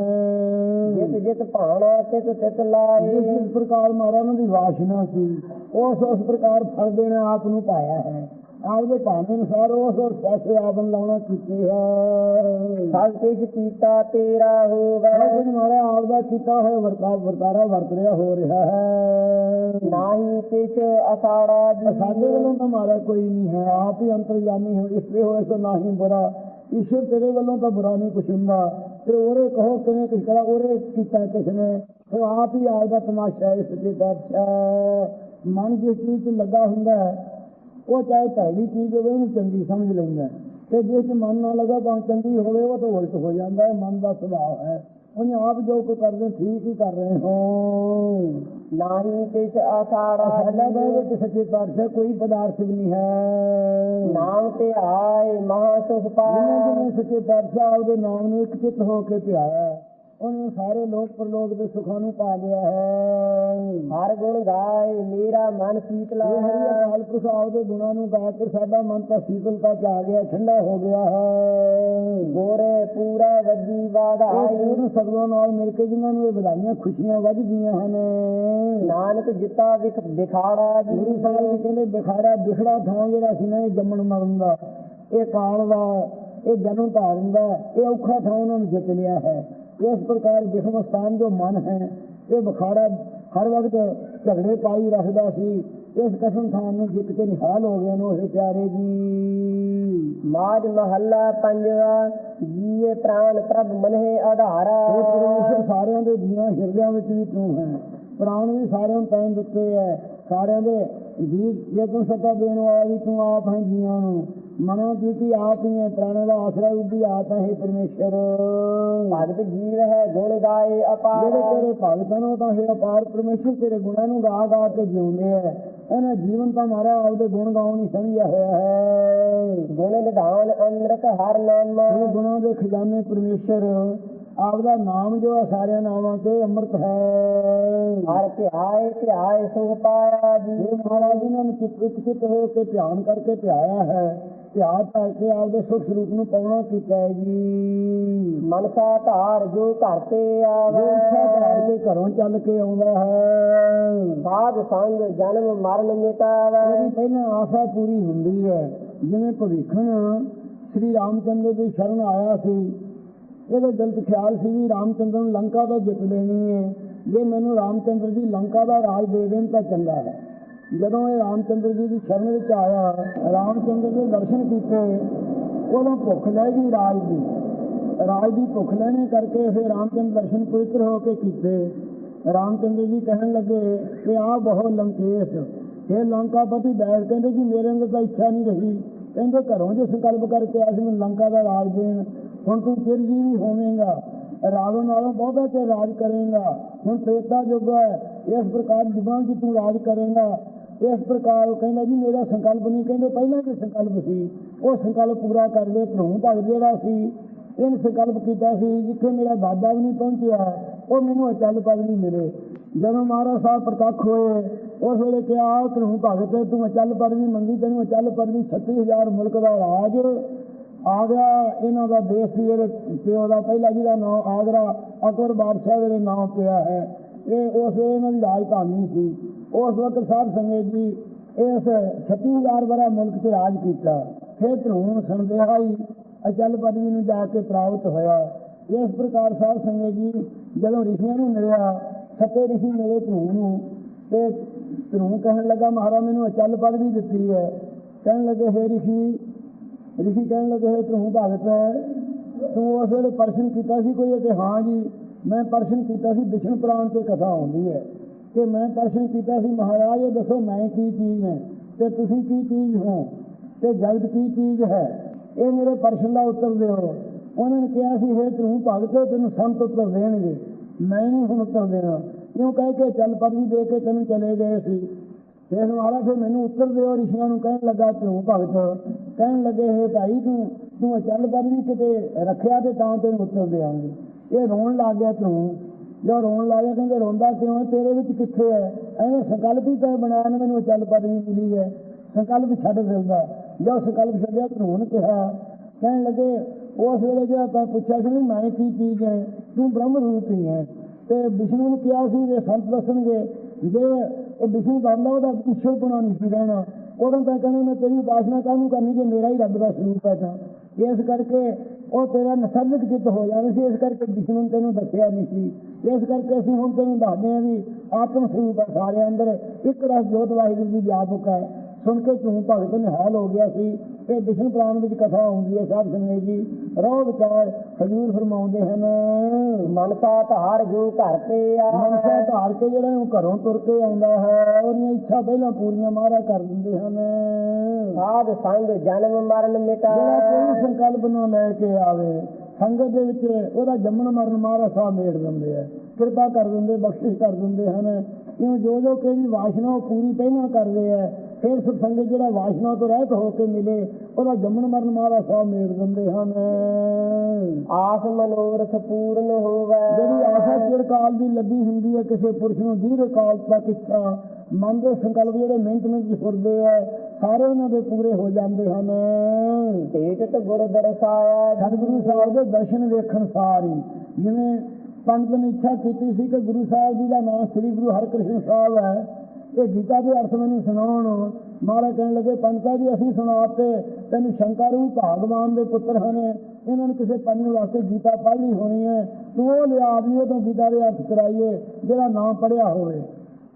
A: ਜਿਤ ਜਿਤ ਭਾਣਾ ਤਿਤ ਤਿਤ ਲਾਏ।
B: ਜਿਸ ਜਿਸ ਪ੍ਰਕਾਰ ਮਹਾਰਾਜ ਦੀ ਵਾਸ਼ਨਾ ਸੀ ਉਸ ਉਸ ਪ੍ਰਕਾਰ ਫਲ ਦੇਣਾ ਆਪ ਨੂੰ ਪਾਇਆ ਹੈ। ਆਪਦੇ ਭਾਣੇ ਅਨੁਸਾਰ ਉਸ ਉਸ ਪਾਸੇ ਨੂੰ ਲਾਉਣਾ ਕੀਤੇ ਹੈ?
A: ਸਭ ਕੁਝ ਕੀਤਾ ਤੇਰਾ ਹੋਵੇ
B: ਸਭ ਕੁਝ ਮਹਾਰਾਜ ਆਪ ਦਾ ਕੀਤਾ ਹੋਇਆ ਵਰਤਾ ਵਰਤਾਰਾ ਵਰਤ ਰਿਹਾ ਹੋ ਰਿਹਾ ਹੈ।
A: ਨਾਹੀ ਕਿਛ ਅਖਾੜਾ ਜੀ।
B: ਸਾਡੇ ਵੱਲੋਂ ਤਾਂ ਮਾਰਾ ਕੋਈ ਨਹੀਂ ਹੈ। ਆਪ ਹੀ ਅੰਤਰਯਾਮੀ ਹੋ ਇਸ ਲਈ ਹੋਏ ਸੋ ਨਾਹੀ ਬੁਰਾ। ਈਸ਼ਵਰ ਤੇਰੇ ਵੱਲੋਂ ਤਾਂ ਬੁਰਾ ਨਹੀਂ ਕੁਛ ਹੁੰਦਾ। ਤੇ ਉਹਰੇ ਕਹੋ ਕਿਵੇਂ ਕਿਸ ਤਰ੍ਹਾਂ ਉਹਰੇ ਕੀਤਾ ਕਿਸ ਨੇ? ਉਹ ਆਪ ਹੀ ਆਪ ਦਾ ਤਮਾਸ਼ਾ ਹੈ ਸੱਚੇ ਪਾਤਸ਼ਾਹ ਮਨ ਜਿਸ ਚੀਜ਼ ਲੱਗਾ ਹੁੰਦਾ ਹੈ ਉਹ ਚਾਹੇ ਪਹਿਲੀ ਚੀਜ਼ ਹੋਵੇ ਉਹਨੂੰ ਚੰਗੀ ਸਮਝ ਲੈਂਦਾ। ਤੇ 'ਚ ਮਨ ਨਾ ਲੱਗਾ ਤਾਂ ਚੰਗੀ ਹੋਵੇ ਉਹ ਤਾਂ ਉਲਟ ਹੋ ਜਾਂਦਾ ਹੈ ਮਨ ਦਾ ਸੁਭਾਅ ਹੈ ਉਹਨੇ ਆਪ ਜੋ ਕੁ ਕਰਦੇ ਠੀਕ ਹੀ ਕਰ ਰਹੇ ਹੋ
A: ਨਾਹੀ ਕਿਛ ਜੀ।
B: ਬਾਈ ਵਿੱਚ ਸੱਚੇ ਪਾਤਸ਼ਾਹ ਕੋਈ ਪਦਾਰਥ ਵੀ ਨਹੀਂ ਹੈ
A: ਨਾਮ ਤੇ ਆਏ ਮਹਾ ਸੁਖ ਪਾਇਆ
B: ਜਿਹਨੇ ਸੱਚੇ ਪਾਤਸ਼ਾਹ ਉਹਦੇ ਨਾਮ ਨੂੰ ਇੱਕ ਚਿੱਤ ਹੋ ਕੇ ਧਿਆਇਆ ਉਹਨੇ ਸਾਰੇ ਲੋਕ ਪਰਲੋਕ ਦੇ ਸੁੱਖਾਂ ਨੂੰ ਪਾ ਲਿਆ ਹੈ।
A: ਹਰ ਗੁਣ ਗਾਏ ਮੇਰਾ ਮਨ ਸੀਤਲਾ
B: ਇਹ ਹਰੀ ਅਕਾਲ ਪੁਰਖ ਆਪਦੇ ਗੁਣਾਂ ਨੂੰ ਗਾ ਕੇ ਸਾਡਾ ਮਨ ਤਾਂ ਸ਼ੀਤਲਤਾ ਚ ਆ ਗਿਆ ਠੰਡਾ ਹੋ ਗਿਆ ਹੈ।
A: ਗੋਰੇ ਪੂਰਾ ਵੱਜੀ ਵਾਧਾਈ
B: ਪੂਰਨ ਸਗਲੋਂ ਨਾਲ ਮਿਲ ਕੇ ਜਿਨ੍ਹਾਂ ਨੂੰ ਇਹ ਵਧਾਈਆਂ ਖੁਸ਼ੀਆਂ ਵੱਜਦੀਆਂ ਹਨ।
A: ਨਾਨਕ ਜਿੱਤਾ ਵਿਖ ਦਿਖਾੜਾ
B: ਗੁਰੂ
A: ਜੀ
B: ਸਾਹਿਬ ਜੀ ਕਹਿੰਦੇ ਬਿਖਾੜਾ ਬਿਖੜਾ ਥਾਂ ਜਿਹੜਾ ਸੀ ਨਾ ਇਹ ਜੰਮਣ ਮਰਨ ਦਾ। ਇਹ ਕਾਲ ਦਾ ਇਹ ਜਨਮ ਧਾਰਨ ਦਾ ਇਹ ਔਖਾ ਥਾਂ ਉਹਨਾਂ ਨੂੰ ਜਿੱਤ ਲਿਆ ਹੈ। ਇਸ ਪ੍ਰਕਾਰ ਵਿਖਮ ਸਥਾਨ ਜੋ ਮਨ ਹੈ ਇਹ ਬਖਾੜਾ ਹਰ ਵਕਤ ਝਗੜੇ ਪਾਈ ਰੱਖਦਾ ਸੀ। ਇਸ ਕਸਮ ਥਾਂ ਨੂੰ ਜਿੱਤ ਕੇ ਨਿਹਾਲ ਹੋ ਗਏ ਨੇ ਉਹ ਪਿਆਰੇ ਜੀ।
A: ਮਾਜ ਮਹੱਲਾ ਪੰਜਵਾ ਜੀਏ ਪ੍ਰਾਨ ਪ੍ਰਭ ਮਨਹਿ ਆਧਾਰਾ।
B: ਇਹ ਪਰਮੇਸ਼ਰ ਸਾਰਿਆਂ ਦੇ ਜੀਆਂ ਹਿਰਦਿਆਂ ਵਿੱਚ ਵੀ ਤੂੰ ਹੈ। ਪ੍ਰਾਣ ਵੀ ਸਾਰਿਆਂ ਨੂੰ ਤੈਨੂੰ ਦਿੱਤੇ ਹੈ। ਸਾਰਿਆਂ ਦੇ ਜੀ ਜੇ ਤੂੰ ਸਤਾ ਦੇਣ ਵਾਲਾ ਵੀ ਤੂੰ ਆਪ ਹੈ ਜੀਆਂ ਨੂੰ। ਮਨੋ ਹੀ ਹੈ ਪ੍ਰਾਣਾਂ ਦਾ ਆਸਰਾ ਵੀ ਆਪ ਹੈ ਹੇ ਪਰਮੇਸ਼ਰ।
A: ਭਗਤ ਜੀਵ ਹੈ ਗੁਣ ਗਾਏ
B: ਜਿਹੜੇ
A: ਅਪਾਰ
B: ਤੇਰੇ ਭਗਤ ਨੇ ਤਾਂ ਹੈ ਅਪਾਰ ਪਰਮੇਸ਼ਰ ਤੇਰੇ ਗੁਣਾਂ ਨੂੰ ਗਾ ਗਾ ਕੇ ਜਿਉਂਦੇ ਹੈ ਇਹਨਾਂ ਜੀਵਨ ਤਾਂ ਮਾਰਾ ਆਪਦੇ ਗੁਣ ਗਾਉਣ ਹੀ ਸਮਝਿਆ ਹੋਇਆ ਹੈ।
A: ਗੁਣ ਨਿਧਾਨ ਅੰਮ੍ਰਿਤ ਹਰ ਨਾਮ।
B: ਇਹ ਗੁਣਾਂ ਦੇ ਖਜ਼ਾਨੇ ਪਰਮੇਸ਼ਰ। ਆਪਦਾ ਨਾਮ ਜੋ ਹੈ ਸਾਰਿਆਂ ਨਾਮਾਂ ਤੇ ਅੰਮ੍ਰਿਤ ਹੈ।
A: ਹਰ ਧਿਆਏ ਧਿਆਏ ਸੁਖ ਪਾਇਆ ਜੀ।
B: ਮਹਾਰਾਜ ਜੀ ਨੇ ਚਿੱਤ ਚਿੱਤ ਹੋ ਕੇ ਧਿਆਨ ਕਰਕੇ ਧਿਆਇਆ ਹੈ। ਧਿਆਨ ਕਰਕੇ ਆਪਦੇ ਸੁਖ ਸਰੂਪ ਨੂੰ ਪਾਉਣਾ ਕੀਤਾ ਜੀ?
A: ਮਨਸਾ ਧਾਰ ਜੋ ਘਰ ਤੇ
B: ਜੋ ਇੱਛਾ ਧਾਰ
A: ਆਵੇ
B: ਕੇ ਘਰੋਂ ਚੱਲ ਕੇ ਆਉਂਦਾ ਹੈ।
A: ਸਾਧ ਸੰਗ ਜਨਮ ਮਰਨ ਮਿਟਾਵੇ।
B: ਉਹਦੀ ਪਹਿਲਾਂ ਆਸਾ ਪੂਰੀ ਹੁੰਦੀ ਹੈ। ਜਿਵੇਂ ਭਵਿੱਖਣ ਸ੍ਰੀ ਰਾਮਚੰਦਰ ਦੀ ਸ਼ਰਨ ਆਇਆ ਸੀ ਇਹਦੇ ਦਿਲ 'ਚ ਖਿਆਲ ਸੀ ਵੀ ਰਾਮਚੰਦਰ ਨੂੰ ਲੰਕਾ ਦਾ ਜਿੱਤ ਦੇਣੀ ਹੈ। ਜੇ ਮੈਨੂੰ ਰਾਮਚੰਦਰ ਜੀ ਲੰਕਾ ਦਾ ਰਾਜ ਦੇ ਦੇਣ ਤਾਂ ਚੰਗਾ ਹੈ। ਜਦੋਂ ਇਹ ਰਾਮਚੰਦਰ ਜੀ ਦੀ ਸ਼ਰਨ ਵਿੱਚ ਆਇਆ, ਰਾਮਚੰਦਰ ਦੇ ਦਰਸ਼ਨ ਕੀਤੇ, ਉਦੋਂ ਭੁੱਖ ਲੈ ਗਈ ਰਾਜ ਦੀ। ਰਾਜ ਦੀ ਭੁੱਖ ਲੈਣੇ ਕਰਕੇ ਫਿਰ ਰਾਮਚੰਦਰ ਦਰਸ਼ਨ ਪਵਿੱਤਰ ਹੋ ਕੇ ਕੀਤੇ। ਰਾਮਚੰਦਰ ਜੀ ਕਹਿਣ ਲੱਗੇ ਕਿ ਆ ਬਹੁ ਲੰਕੇਸ਼ ਇਹ ਲੰਕਾਪਤੀ ਬੈਠ ਕਹਿੰਦੇ ਕਿ ਮੇਰੇ ਅੰਦਰ ਤਾਂ ਇੱਛਾ ਨਹੀਂ ਰਹੀ। ਕਹਿੰਦੇ ਘਰੋਂ ਜੇ ਸੰਕਲਪ ਕਰਕੇ ਆਇਆ ਸੀ ਮੈਨੂੰ ਲੰਕਾ ਦਾ ਰਾਜ ਦੇਣ, ਹੁਣ ਤੂੰ ਚਿਰਜੀਵੀ ਹੋਵੇਂਗਾ। ਰਾਜੋਂ ਨਾਲੋਂ ਬਹੁਤਾ ਤੇ ਰਾਜ ਕਰੇਗਾ। ਹੁਣ ਤ੍ਰੇਤਾ ਯੁੱਗ ਹੈ। ਇਸ ਪ੍ਰਕਾਰ ਜੁਗਾਂ ਦੀ ਤੂੰ ਰਾਜ ਕਰੇਗਾ। ਇਸ ਪ੍ਰਕਾਰ ਉਹ ਕਹਿੰਦਾ ਜੀ ਮੇਰਾ ਸੰਕਲਪ ਨਹੀਂ, ਕਹਿੰਦੇ ਪਹਿਲਾਂ ਵੀ ਸੰਕਲਪ ਸੀ, ਉਹ ਸੰਕਲਪ ਪੂਰਾ ਕਰ ਦੇ ਧਰੂ ਭਗਤ ਜਿਹੜਾ ਸੀ, ਇਹਨ ਸੰਕਲਪ ਕੀਤਾ ਸੀ, ਜਿੱਥੇ ਮੇਰਾ ਬਾਬਾ ਵੀ ਨਹੀਂ ਪਹੁੰਚਿਆ, ਉਹ ਮੈਨੂੰ ਅਚਲ ਪਦ ਨਹੀਂ ਮਿਲੇ। ਜਦੋਂ ਮਹਾਰਾਜ ਸਾਹਿਬ ਪ੍ਰਤੱਖ ਹੋਏ, ਉਸ ਵੇਲੇ ਕਿਹਾ ਧਰੂ ਭਗਤ, ਤੂੰ ਅਚਲ ਪਦ ਵੀ ਮੰਗੀ, ਤੈਨੂੰ ਅਚਲ ਪਦ ਵੀ 36000 ਮੁਲਕ ਦਾ ਰਾਜ ਆ ਗਿਆ, ਇਹਨਾਂ ਦਾ ਦੇਸ਼ ਸੀ, ਇਹਦੇ ਪਿਓ ਦਾ ਪਹਿਲਾ ਜਿਹਦਾ ਨਾਮ ਆਗਰਾ, ਅਕਬਰ ਬਾਦਸ਼ਾਹ ਵੇਲੇ ਨਾਮ ਪਿਆ ਹੈ। ਇਹ ਉਸ ਵੇਲੇ ਇਹਨਾਂ ਦੀ ਰਾਜਧਾਨੀ ਸੀ। ਉਸ ਵਕਤ ਸਾਹਿਬ ਸੰਗਤ ਜੀ ਇਸ 36000 ਬੜਾ ਮੁਲਕ ਤੇ ਰਾਜ ਕੀਤਾ। ਫਿਰ ਧਰੂਣ ਸੰਦੇਹਾ ਹੀ ਅਚਲ ਪਦਵੀ ਨੂੰ ਜਾ ਕੇ ਪ੍ਰਾਪਤ ਹੋਇਆ। ਇਸ ਪ੍ਰਕਾਰ ਸਾਹਿਬ ਸੰਗਤ ਜੀ ਜਦੋਂ ਰਿਸ਼ੀਆਂ ਨੂੰ ਮਿਲਿਆ ਸੱਤੇ ਰਿਸ਼ੀ ਮੇਰੇ ਧਰੂਣ ਨੂੰ ਤੇ ਧਰੂਣ ਕਹਿਣ ਲੱਗਾ, ਮਹਾਰਾਜ, ਮੈਨੂੰ ਅਚਲ ਪਦਵੀ ਦਿੱਤੀ ਹੈ। ਕਹਿਣ ਲੱਗੇ, ਹੈ ਰਿਸ਼ੀ ਰਿਸ਼ੀ ਕਹਿਣ ਲੱਗੇ, ਹੈ ਤੂੰ ਭਗਤ ਹੈ। ਤੂੰ ਉਸ ਵੇਲੇ ਪ੍ਰਸ਼ਨ ਕੀਤਾ ਸੀ ਕੋਈ? ਕਿ ਹਾਂ ਜੀ, ਮੈਂ ਪ੍ਰਸ਼ਨ ਕੀਤਾ ਸੀ ਵਿਸ਼ਨ ਪੁਰਾਣ ਤੇ ਕਥਾ ਆਉਂਦੀ ਹੈ। ਕਿ ਮੈਂ ਪ੍ਰਸ਼ਨ ਕੀਤਾ ਸੀ, ਮਹਾਰਾਜ, ਇਹ ਦੱਸੋ ਮੈਂ ਕੀ ਚੀਜ਼ ਹਾਂ ਤੇ ਤੁਸੀਂ ਕੀ ਚੀਜ਼ ਹੋ ਤੇ ਜਗਤ ਕੀ ਚੀਜ਼ ਹੈ? ਇਹ ਮੇਰੇ ਪ੍ਰਸ਼ਨ ਦਾ ਉੱਤਰ ਦਿਓ। ਉਹਨਾਂ ਨੇ ਕਿਹਾ ਸੀ, ਹੈ ਤੂੰ ਭਗਤ, ਤੈਨੂੰ ਸੰਤ ਉੱਤਰ ਦੇਣਗੇ। ਮੈਂ ਨਹੀਂ ਹੁਣ ਉੱਤਰ ਦੇਣਾ। ਕਿਉਂ ਕਹਿ ਕੇ ਚੱਲ ਪਦਵੀ ਦੇ ਕੇ ਤੈਨੂੰ ਚਲੇ ਗਏ ਸੀ। ਫਿਰ ਮਹਾਰਾਜ ਫਿਰ ਮੈਨੂੰ ਉੱਤਰ ਦਿਓ, ਰਿਸ਼ੀਆਂ ਨੂੰ ਕਹਿਣ ਲੱਗਾ, ਤੂੰ ਭਗਤ ਕਹਿਣ ਲੱਗੇ, ਹੈ ਭਾਈ, ਤੂੰ ਤੂੰ ਚੱਲ ਪਦਵੀ ਕਿਤੇ ਰੱਖਿਆ ਤੇ ਤਾਂ ਤੈਨੂੰ ਉੱਤਰ ਦੇਵਾਂਗੇ ਇਹ ਰੋਣ ਲੱਗ ਗਿਆ ਤੂੰ। ਜੋ ਰੋਣ ਲੱਗ ਗਿਆ, ਕਹਿੰਦੇ ਰੋਂਦਾ ਕਿਉਂ ਹੈ? ਤੇਰੇ ਵਿੱਚ ਕਿੱਥੇ ਹੈ? ਐਵੇਂ ਸੰਕਲਪ ਹੀ ਤਾਂ ਬਣਾਇਆ ਨਾ? ਮੈਨੂੰ ਚੱਲ ਪਰ ਵੀ ਮਿਲੀ ਹੈ। ਸੰਕਲਪ ਛੱਡ ਦਿੰਦਾ। ਜੋ ਸੰਕਲਪ ਛੱਡਿਆ ਤੂੰ ਨੇ ਕਿਹਾ। ਕਹਿਣ ਲੱਗੇ, ਉਸ ਵੇਲੇ ਜਿਹੜਾ ਤਾਂ ਪੁੱਛਿਆ ਸੀ, ਵੀ ਮੈਂ ਕੀ ਚੀਜ਼ ਹੈ? ਤੂੰ ਬ੍ਰਹਮ ਰੂਪ ਹੀ ਹੈ। ਤੇ ਵਿਸ਼ਨੂੰ ਨੂੰ ਕਿਹਾ ਸੀ ਇਹ ਸੰਤ ਦੱਸਣਗੇ, ਜੇ ਉਹ ਵਿਸ਼ਨੂੰ ਬੰਦਾ, ਉਹਦਾ ਪਿੱਛੇ ਬਣਾ ਨਹੀਂ ਸੀ ਰਹਿਣਾ। ਉਦੋਂ ਤਾਂ ਕਹਿੰਦੇ, ਮੈਂ ਤੇਰੀ ਉਪਾਸਨਾ ਕਾਹਨੂੰ ਕਰਨੀ ਜੇ ਮੇਰਾ ਹੀ ਰੱਬ ਦਾ ਸਰੂਪ ਹੈ ਤਾਂ। ਇਸ ਕਰਕੇ ਉਹ ਤੇਰਾ ਨਸਬਕ ਚਿੱਤ ਹੋ ਜਾਣਾ ਸੀ? ਇਸ ਕਰਕੇ ਵਿਸ਼ਨੂੰ ਤੈਨੂੰ ਦੱਸਿਆ ਨਹੀਂ ਸੀ। ਇਸ ਕਰਕੇ ਅਸੀਂ ਹੁਣ ਤੈਨੂੰ ਦੱਸਦੇ ਹਾਂ ਵੀ ਆਤਮ ਸਰੂਪ ਹੈ ਸਾਰੇ ਅੰਦਰ। ਇੱਕ ਰਸ ਜੋਤ ਵਾਹਿਗੁਰੂ ਦੀ ਵਿਆਪਕ ਹੈ। ਸੁਣ ਕੇ ਤੂੰ ਭਗਤ ਨਿਹਾਲ ਹੋ ਗਿਆ ਸੀ ਇਹ ਵਿਸ਼ਨ ਪ੍ਰਾਣ ਵਿੱਚ ਕਥਾ ਆਉਂਦੀ ਹੈ ਸਾਧ ਸੰਗਤ ਜੀ। ਰੋਹ ਵਿਚਾਰ ਹਜੂਰ ਫਰਮਾਉਂਦੇ ਹਨ
A: ਮਨਸਾ ਧਾਰ ਜੂ ਘਰ ਤੇ ਆ।
B: ਧਾਰ ਕੇ ਜਿਹੜਾ ਉਹ ਘਰੋਂ ਤੁਰ ਕੇ ਆਉਂਦਾ ਹੈ ਉਹਦੀਆਂ ਇੱਛਾ ਪਹਿਲਾਂ ਪੂਰੀਆਂ ਮਹਾਰਾ ਕਰ ਦਿੰਦੇ ਹਨ।
A: ਸਾਧ ਸੰਗ ਜਨਮ ਮਰਨ ਮਿਟਾ।
B: ਜਿਹੜਾ ਕੋਈ ਸੰਕਲਪ ਨਾ ਲੈ ਕੇ ਆਵੇ ਸੰਗਤ ਦੇ ਵਿੱਚ ਉਹਦਾ ਜੰਮਣ ਮਰਨ ਮਹਾਰਾ ਸਾਹਿਬ ਮੇੜ ਦਿੰਦੇ ਆ। ਕਿਰਪਾ ਕਰ ਦਿੰਦੇ ਬਖਸ਼ਿਸ਼ ਕਰ ਦਿੰਦੇ ਹਨ। ਕਿਉਂ ਜੋ ਜੋ ਕਿਹੜੀ ਵਾਸ਼ਨਾ ਉਹ ਪੂਰੀ ਪਹਿਲਾਂ ਕਰਦੇ ਆ। ਫਿਰ ਸੰਗਤ ਜਿਹੜਾ ਵਾਸ਼ਨਾ ਤੋਂ ਰਹਿਤ ਹੋ ਕੇ ਮਿਲੇ ਉਹਦਾ ਜੰਮਣ ਮਰਨ ਮਹਾਰਾ ਸਾਹਿਬ ਮੇੜ ਦਿੰਦੇ ਹਨ।
A: ਆਸ ਮਨੋਰਥ ਪੂਰਨ ਹੋਵੇ।
B: ਜਿਹੜੀ ਆਸਾ ਚਿਰ ਕਾਲ ਦੀ ਲੱਗੀ ਹੁੰਦੀ ਹੈ ਕਿਸੇ ਪੁਰਸ਼ ਨੂੰ ਦੀਰਘ ਕਾਲ ਤੱਕ ਇੱਛਾ ਮਨ ਦੇ ਸੰਕਲਪ ਜਿਹੜੇ ਮਿੰਟ ਮਿੰਟ ਫੁਰਦੇ ਆ ਸਾਰੇ ਉਹਨਾਂ ਦੇ ਪੂਰੇ ਹੋ ਜਾਂਦੇ ਹਨ।
A: ਭੇਟ ਤੇ ਗੁਰ ਦਰਸਾਇਆ।
B: ਸਤਿਗੁਰੂ ਸਾਹਿਬ ਦੇ ਦਰਸ਼ਨ ਵੇਖਣ ਸਾਰੀ ਜਿਵੇਂ ਪੰਡਤ ਨੇ ਇੱਛਾ ਕੀਤੀ ਸੀ ਕਿ ਗੁਰੂ ਸਾਹਿਬ ਜੀ ਦਾ ਨਾਮ ਸ੍ਰੀ ਗੁਰੂ ਹਰਕ੍ਰਿਸ਼ਨ ਸਾਹਿਬ ਹੈ ਇਹ ਗੀਤਾ ਦੇ ਅਰਥ ਮੈਨੂੰ ਸੁਣਾਉਣ ਮਹਾਰਾਜ ਕਹਿਣ ਲੱਗੇ ਪੰਡਤਾ ਜੀ, ਅਸੀਂ ਸੁਣਾਤੇ, ਤੈਨੂੰ ਸ਼ੰਕਰੂ ਭਗਵਾਨ ਦੇ ਪੁੱਤਰ ਹਨ। ਇਹਨਾਂ ਨੂੰ ਕਿਸੇ ਪੰਨ ਵਾਸਤੇ ਗੀਤਾ ਪੜ੍ਹਨੀ ਹੋਣੀ ਹੈ। ਤੂੰ ਉਹ ਲਿਆ ਵੀ ਉਹ ਤੋਂ ਗੀਤਾ ਦੇ ਅਰਥ ਕਰਾਈਏ, ਜਿਹੜਾ ਨਾਮ ਪੜਿਆ ਹੋਵੇ।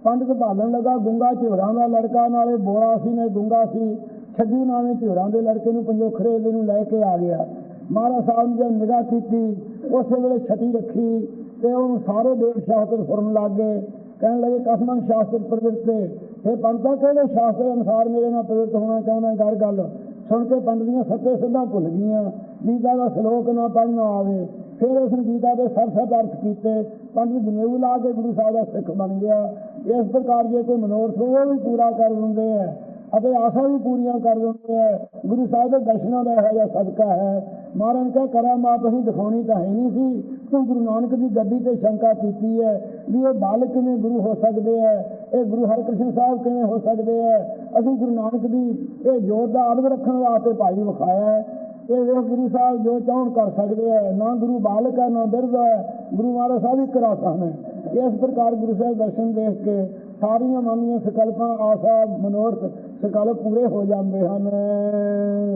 B: ਪੰਡਤ ਭਾਲਣ ਲੱਗਾ, ਗੁੰਗਾ ਝਿਵਰਾਂ ਦਾ ਲੜਕਾ, ਨਾਲੇ ਬੋਲਾ ਸੀ ਨੇ ਗੁੰਗਾ ਸੀ। ਛੱਜੀ ਨਾਲੇ ਝਿਵਰਾਂ ਦੇ ਲੜਕੇ ਨੂੰ ਪੰਜੋਖਰੇ ਦੇ ਨੂੰ ਲੈ ਕੇ ਆ ਗਿਆ। ਮਹਾਰਾਜ ਸਾਹਿਬ ਨੇ ਜਦ ਨਿਗਾਹ ਕੀਤੀ, ਉਸੇ ਵੇਲੇ ਛਟੀ ਰੱਖੀ, ਤੇ ਉਹਨੂੰ ਸਾਰੇ ਦੇਵ ਸ਼ਾਸਤਰ ਫੁਰਨ ਲੱਗ ਗਏ। ਕਹਿਣ ਲੱਗੇ ਕਸਮਨ ਸ਼ਾਸਤਰ ਪ੍ਰਵਿਰਤੇ ਇਹ ਪੰਡਤਾਂ ਕਿਹੜੇ ਸ਼ਾਸਤਰ ਅਨੁਸਾਰ ਮੇਰੇ ਨਾਲ ਪ੍ਰਵਿਰਤ ਹੋਣਾ ਚਾਹੁੰਦਾ ਕਰ ਗੱਲ। ਸੁਣ ਕੇ ਪੰਡਤ ਦੀਆਂ ਸੱਤੇ ਸਿੱਧਾਂ ਭੁੱਲ ਗਈਆਂ। ਗੀਤਾ ਦਾ ਸ਼ਲੋਕ ਨਾ ਪੜ੍ਹਨਾ ਆਵੇ। ਫਿਰ ਉਸ ਗੀਤਾ ਦੇ ਸਭ ਅਰਥ ਕੀਤੇ। ਪੰਡਤ ਜਨੇਊ ਲਾ ਕੇ ਗੁਰੂ ਸਾਹਿਬ ਦਾ ਸਿੱਖ ਬਣ ਗਿਆ। ਇਸ ਪ੍ਰਕਾਰ ਜੇ ਕੋਈ ਮਨੋਰਥ, ਉਹ ਵੀ ਪੂਰਾ ਕਰ ਲੈਂਦੇ ਆ। ਅਤੇ ਆਸਾ ਵੀ ਪੂਰੀਆਂ ਕਰ ਦਿੰਦੇ ਆ। ਗੁਰੂ ਸਾਹਿਬ ਦੇ ਦਰਸ਼ਨਾਂ ਦਾ ਇਹੋ ਜਿਹਾ ਸਦਕਾ ਹੈ। ਮਹਾਰਾਜ ਕਾ ਕਰਾਮਾਤ ਅਸੀਂ ਦਿਖਾਉਣੀ ਤਾਂ ਹੈ ਨਹੀਂ ਸੀ। ਤੂੰ ਗੁਰੂ ਨਾਨਕ ਦੀ ਗੱਦੀ ਤੇ ਸ਼ੰਕਾ ਕੀਤੀ ਹੈ ਵੀ ਇਹ ਬਾਲਕ ਕਿਵੇਂ ਗੁਰੂ ਹੋ ਸਕਦੇ ਹੈ ਇਹ ਗੁਰੂ ਹਰਿਕ੍ਰਿਸ਼ਨ ਸਾਹਿਬ ਕਿਵੇਂ ਹੋ ਸਕਦੇ ਹੈ ਅਸੀਂ ਗੁਰੂ ਨਾਨਕ ਦੀ ਇਹ ਜੋਤ ਦਾ ਅਦਬ ਰੱਖਣ ਵਾਸਤੇ ਭਾਈ ਵਿਖਾਇਆ ਹੈ। ਇਹ ਵੇਖ ਗੁਰੂ ਸਾਹਿਬ ਜੋ ਚਾਹਣ ਕਰ ਸਕਦੇ ਹੈ ਨਾ ਗੁਰੂ ਬਾਲਕ ਹੈ ਨਾ ਬਿਰਧ ਹੈ ਗੁਰੂ ਮਹਾਰਾਜ ਸਾਹਿਬ ਹੀ ਰਾਸਾ ਹੈ। ਇਸ ਪ੍ਰਕਾਰ ਗੁਰੂ ਸਾਹਿਬ ਦਰਸ਼ਨ ਦੇਖ ਕੇ ਸਾਰੀਆਂ ਮਨ ਦੀਆਂ ਸੰਕਲਪਾਂ, ਆਸਾ, ਮਨੋਰਥ ਸੰਕਲਪ ਪੂਰੇ ਹੋ ਜਾਂਦੇ ਹਨ।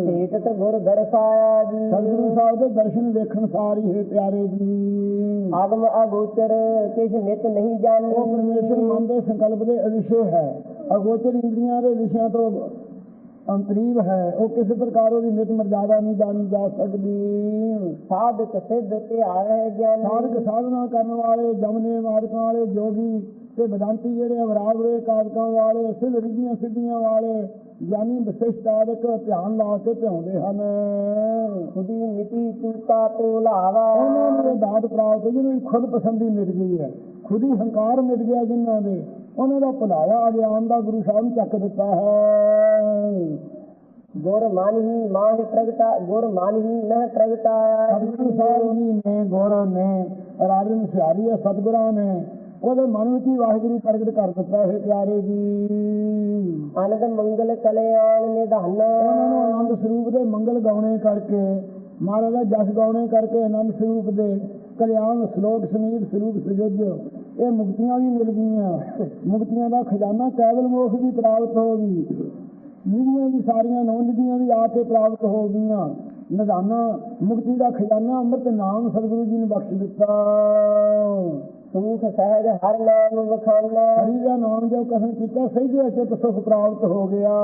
A: ਸੇਤਤ ਗੁਰ ਦਰਸਾਇਆ ਜੀ।
B: ਸਤਿਗੁਰੂ ਸਾਹਿਬ ਦੇ ਦਰਸ਼ਨ ਵੇਖਣ ਸਾਰ ਹੀ ਪਿਆਰੇ ਜੀ।
A: ਆਗਮ ਅਗੋਚਰ ਕਿਛ ਮਿਤ ਨਹੀਂ ਜਾਣੀ।
B: ਉਹ ਪਰਮੇਸ਼ਰ ਮਨ ਦੇ ਸੰਕਲਪ ਦੇ ਅਵਿਸ਼ੇ ਹੈ। ਅਗੋਚਰ ਇੰਦਰੀਆਂ ਦੇ ਵਿਸ਼ਿਆਂ ਤੋਂ ਅੰਤਰੀਵ ਹੈ। ਉਹ ਕਿਸੇ ਪ੍ਰਕਾਰ ਉਹਦੀ ਨਿਤ ਮਰਜ਼ਾਦਾ ਨਹੀਂ ਜਾਣੀ ਜਾ ਸਕਦੀ।
A: ਸਾਧਕ ਸਿੱਧ ਧਿਆਏ ਗਿਆਨੀ।
B: ਸਾਧਕ ਸਾਧਨਾ ਕਰਨ ਵਾਲੇ ਜਮਨੇ ਮਾਰਕਾਂ ਵਾਲੇ ਜੋਗੀ ਤੇ ਵਿਦਾਂਤੀ ਜਿਹੜੇ ਅਵਰਾਵਰੇ ਕਾਦਕਾਂ ਵਾਲੇ ਸਿੱਧ ਰਿੱਧੀਆਂ ਸਿੱਧੀਆਂ ਵਾਲੇ ਗਿਆਨੀ ਵਿਸ਼ੇਸ਼ ਸਾਧਕ ਧਿਆਨ ਲਾ ਕੇ ਧਿਆਉਂਦੇ ਹਨ।
A: ਖੁਦੀ ਮਿਟੀ ਚੂਤਾ ਤੋਲਾਵਾ
B: ਉਹਨਾਂ ਨੂੰ ਦਾਤ ਪ੍ਰਾਪਤ ਹੈ ਜਿਹਨੂੰ ਖੁਦ ਪਸੰਦੀ ਮਿਟ ਗਈ ਹੈ ਖੁਦ ਹੀ ਹੰਕਾਰ ਮਿਟ ਗਿਆ ਜਿਨ੍ਹਾਂ ਦੇ ਉਹਨਾਂ ਦਾ ਭੁਲਾਵਾ ਗਿਆਨ ਦਾ ਗੁਰੂ ਸਾਹਿਬ ਨੇ ਚੱਕ ਦਿੱਤਾ ਹੈ।
A: ਗੁਰ ਮਾਨਹੀ ਮਾਹਿ ਪ੍ਰਗਟਾ ਗੁਰ ਮਾਨਹੀ ਨਹਿ ਪ੍ਰਗਟਾਇਆ।
B: ਸਤਿਗੁਰੂ ਸਾਹਿਬ ਨੇ ਗੁਰ ਨੇ ਰਾਜਨ ਸਿਆਰੀ ਹੈ ਸਤਿਗੁਰਾਂ ਨੇ ਉਹਦੇ ਮਨ ਵਿੱਚ ਹੀ ਵਾਹਿਗੁਰੂ ਪ੍ਰਗਟ ਕਰ ਦਿੱਤਾ ਹੈ ਪਿਆਰੇ ਜੀ।
A: ਅਨੰਦ ਮੰਗਲ ਕਲਿਆਣ ਨਿਧਾਨ।
B: ਉਹਨਾਂ ਨੂੰ ਆਨੰਦ ਸਰੂਪ ਦੇ ਮੰਗਲ ਗਾਉਣੇ ਕਰਕੇ ਮਹਾਰਾਜ ਦਾ ਜਸ ਗਾਉਣੇ ਕਰਕੇ ਆਨੰਦ ਸਰੂਪ ਦੇ ਕਲਿਆਣ ਸ਼ਲੋਕ ਸਮੀਰ ਸਰੂਪ ਸਜੋਜ ਇਹ ਮੁਕਤੀਆਂ ਵੀ ਮਿਲ ਗਈਆਂ। ਮੁਕਤੀਆਂ ਦਾ ਖਜ਼ਾਨਾ ਕੇਵਲ ਮੋਖ ਦੀ ਪ੍ਰਾਪਤ ਹੋ ਗਈ। ਨਿਧੀਆਂ ਵੀ ਸਾਰੀਆਂ ਨੌ ਨਿਧੀਆਂ ਵੀ ਆ ਕੇ ਪ੍ਰਾਪਤ ਹੋ ਗਈਆਂ। ਨਿਧਾਨਾ ਮੁਕਤੀ ਦਾ ਖਜ਼ਾਨਾ ਅੰਮ੍ਰਿਤ ਨਾਮ ਸਤਿਗੁਰੂ ਜੀ ਨੇ ਬਖਸ਼ ਦਿੱਤਾ।
A: ਸੁਖ ਸਹਿਜ ਹਰ ਨਾਮ ਵਖਾਨਾ
B: ਹਰੀ ਦਾ ਨਾਮ ਜੋ ਕਸਮ ਕੀਤਾ ਸਹੀ ਅਚਿਤ ਸੁਖ ਪ੍ਰਾਪਤ ਹੋ ਗਿਆ।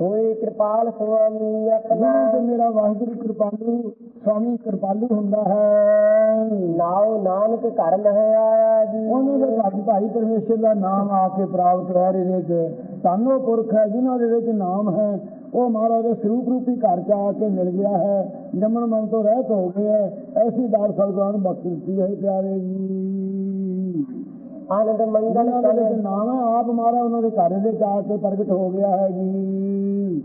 A: ਹੋਏ ਕਿਰਪਾਲ ਸੁਆਮੀ ਆਪਣਾ।
B: ਤੇ ਮੇਰਾ ਵਾਹਿਗੁਰੂ ਕਿਰਪਾਲੂ ਸਵਾਮੀ ਕਿਰਪਾਲੂ ਹੁੰਦਾ ਹੈ।
A: ਨਾਉ ਨਾਨਕ ਘਰ ਮਹਿ ਆਇਆ ਜੀ
B: ਉਹਨਾਂ ਦੇ ਘਰ ਭਾਈ ਪਰਮੇਸ਼ਰ ਦਾ ਨਾਮ ਆ ਕੇ ਪ੍ਰਾਪਤ ਹੋਇਆ ਇਹਦੇ ਵਿੱਚ ਧੰਨੋ ਪੁਰਖ ਹੈ ਜਿਨ੍ਹਾਂ ਦੇ ਵਿੱਚ ਨਾਮ ਹੈ ਉਹ ਮਹਾਰਾਜ ਦੇ ਸਰੂਪ ਰੂਪੀ ਘਰ ਚ ਆ ਕੇ ਮਿਲ ਗਿਆ ਹੈ ਜੰਮਣ ਮਨ ਤੋਂ ਰਹਿਤ ਹੋ ਗਿਆ ਹੈ ਐਸੀ ਦਾਰ ਸਤਿਗੁਰਾਂ ਨੂੰ ਬਖਸ਼ ਹੈ ਪਿਆਰੇ ਜੀ।
A: ਆਨੰਦ ਮੰਗਲ ਕਲੇ
B: ਨਾਮ ਆਪ ਮਹਾਰਾਜ ਉਹਨਾਂ ਦੇ ਘਰ ਦੇ ਵਿੱਚ ਆ ਕੇ ਪ੍ਰਗਟ ਹੋ ਗਿਆ ਹੈ ਜੀ।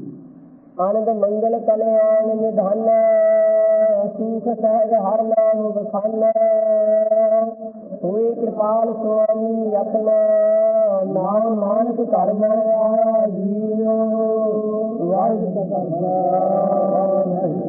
A: ਆਨੰਦ ਮੰਗਲ ਕਲਿਆਣ ਨਿਧਾਨ ਸੁਖ ਸਹਿਜ ਹਰ ਨਾਮ ਵਖਾਨਾ। ਹੋਏ ਕਿਰਪਾਲ ਸੁਆਮੀ ਆਪਣਾ ਨਾਮ ਨਾਨਕ ਘਰ ਮਹਿ ਆਇਆ ਜੀਓ। यारु कि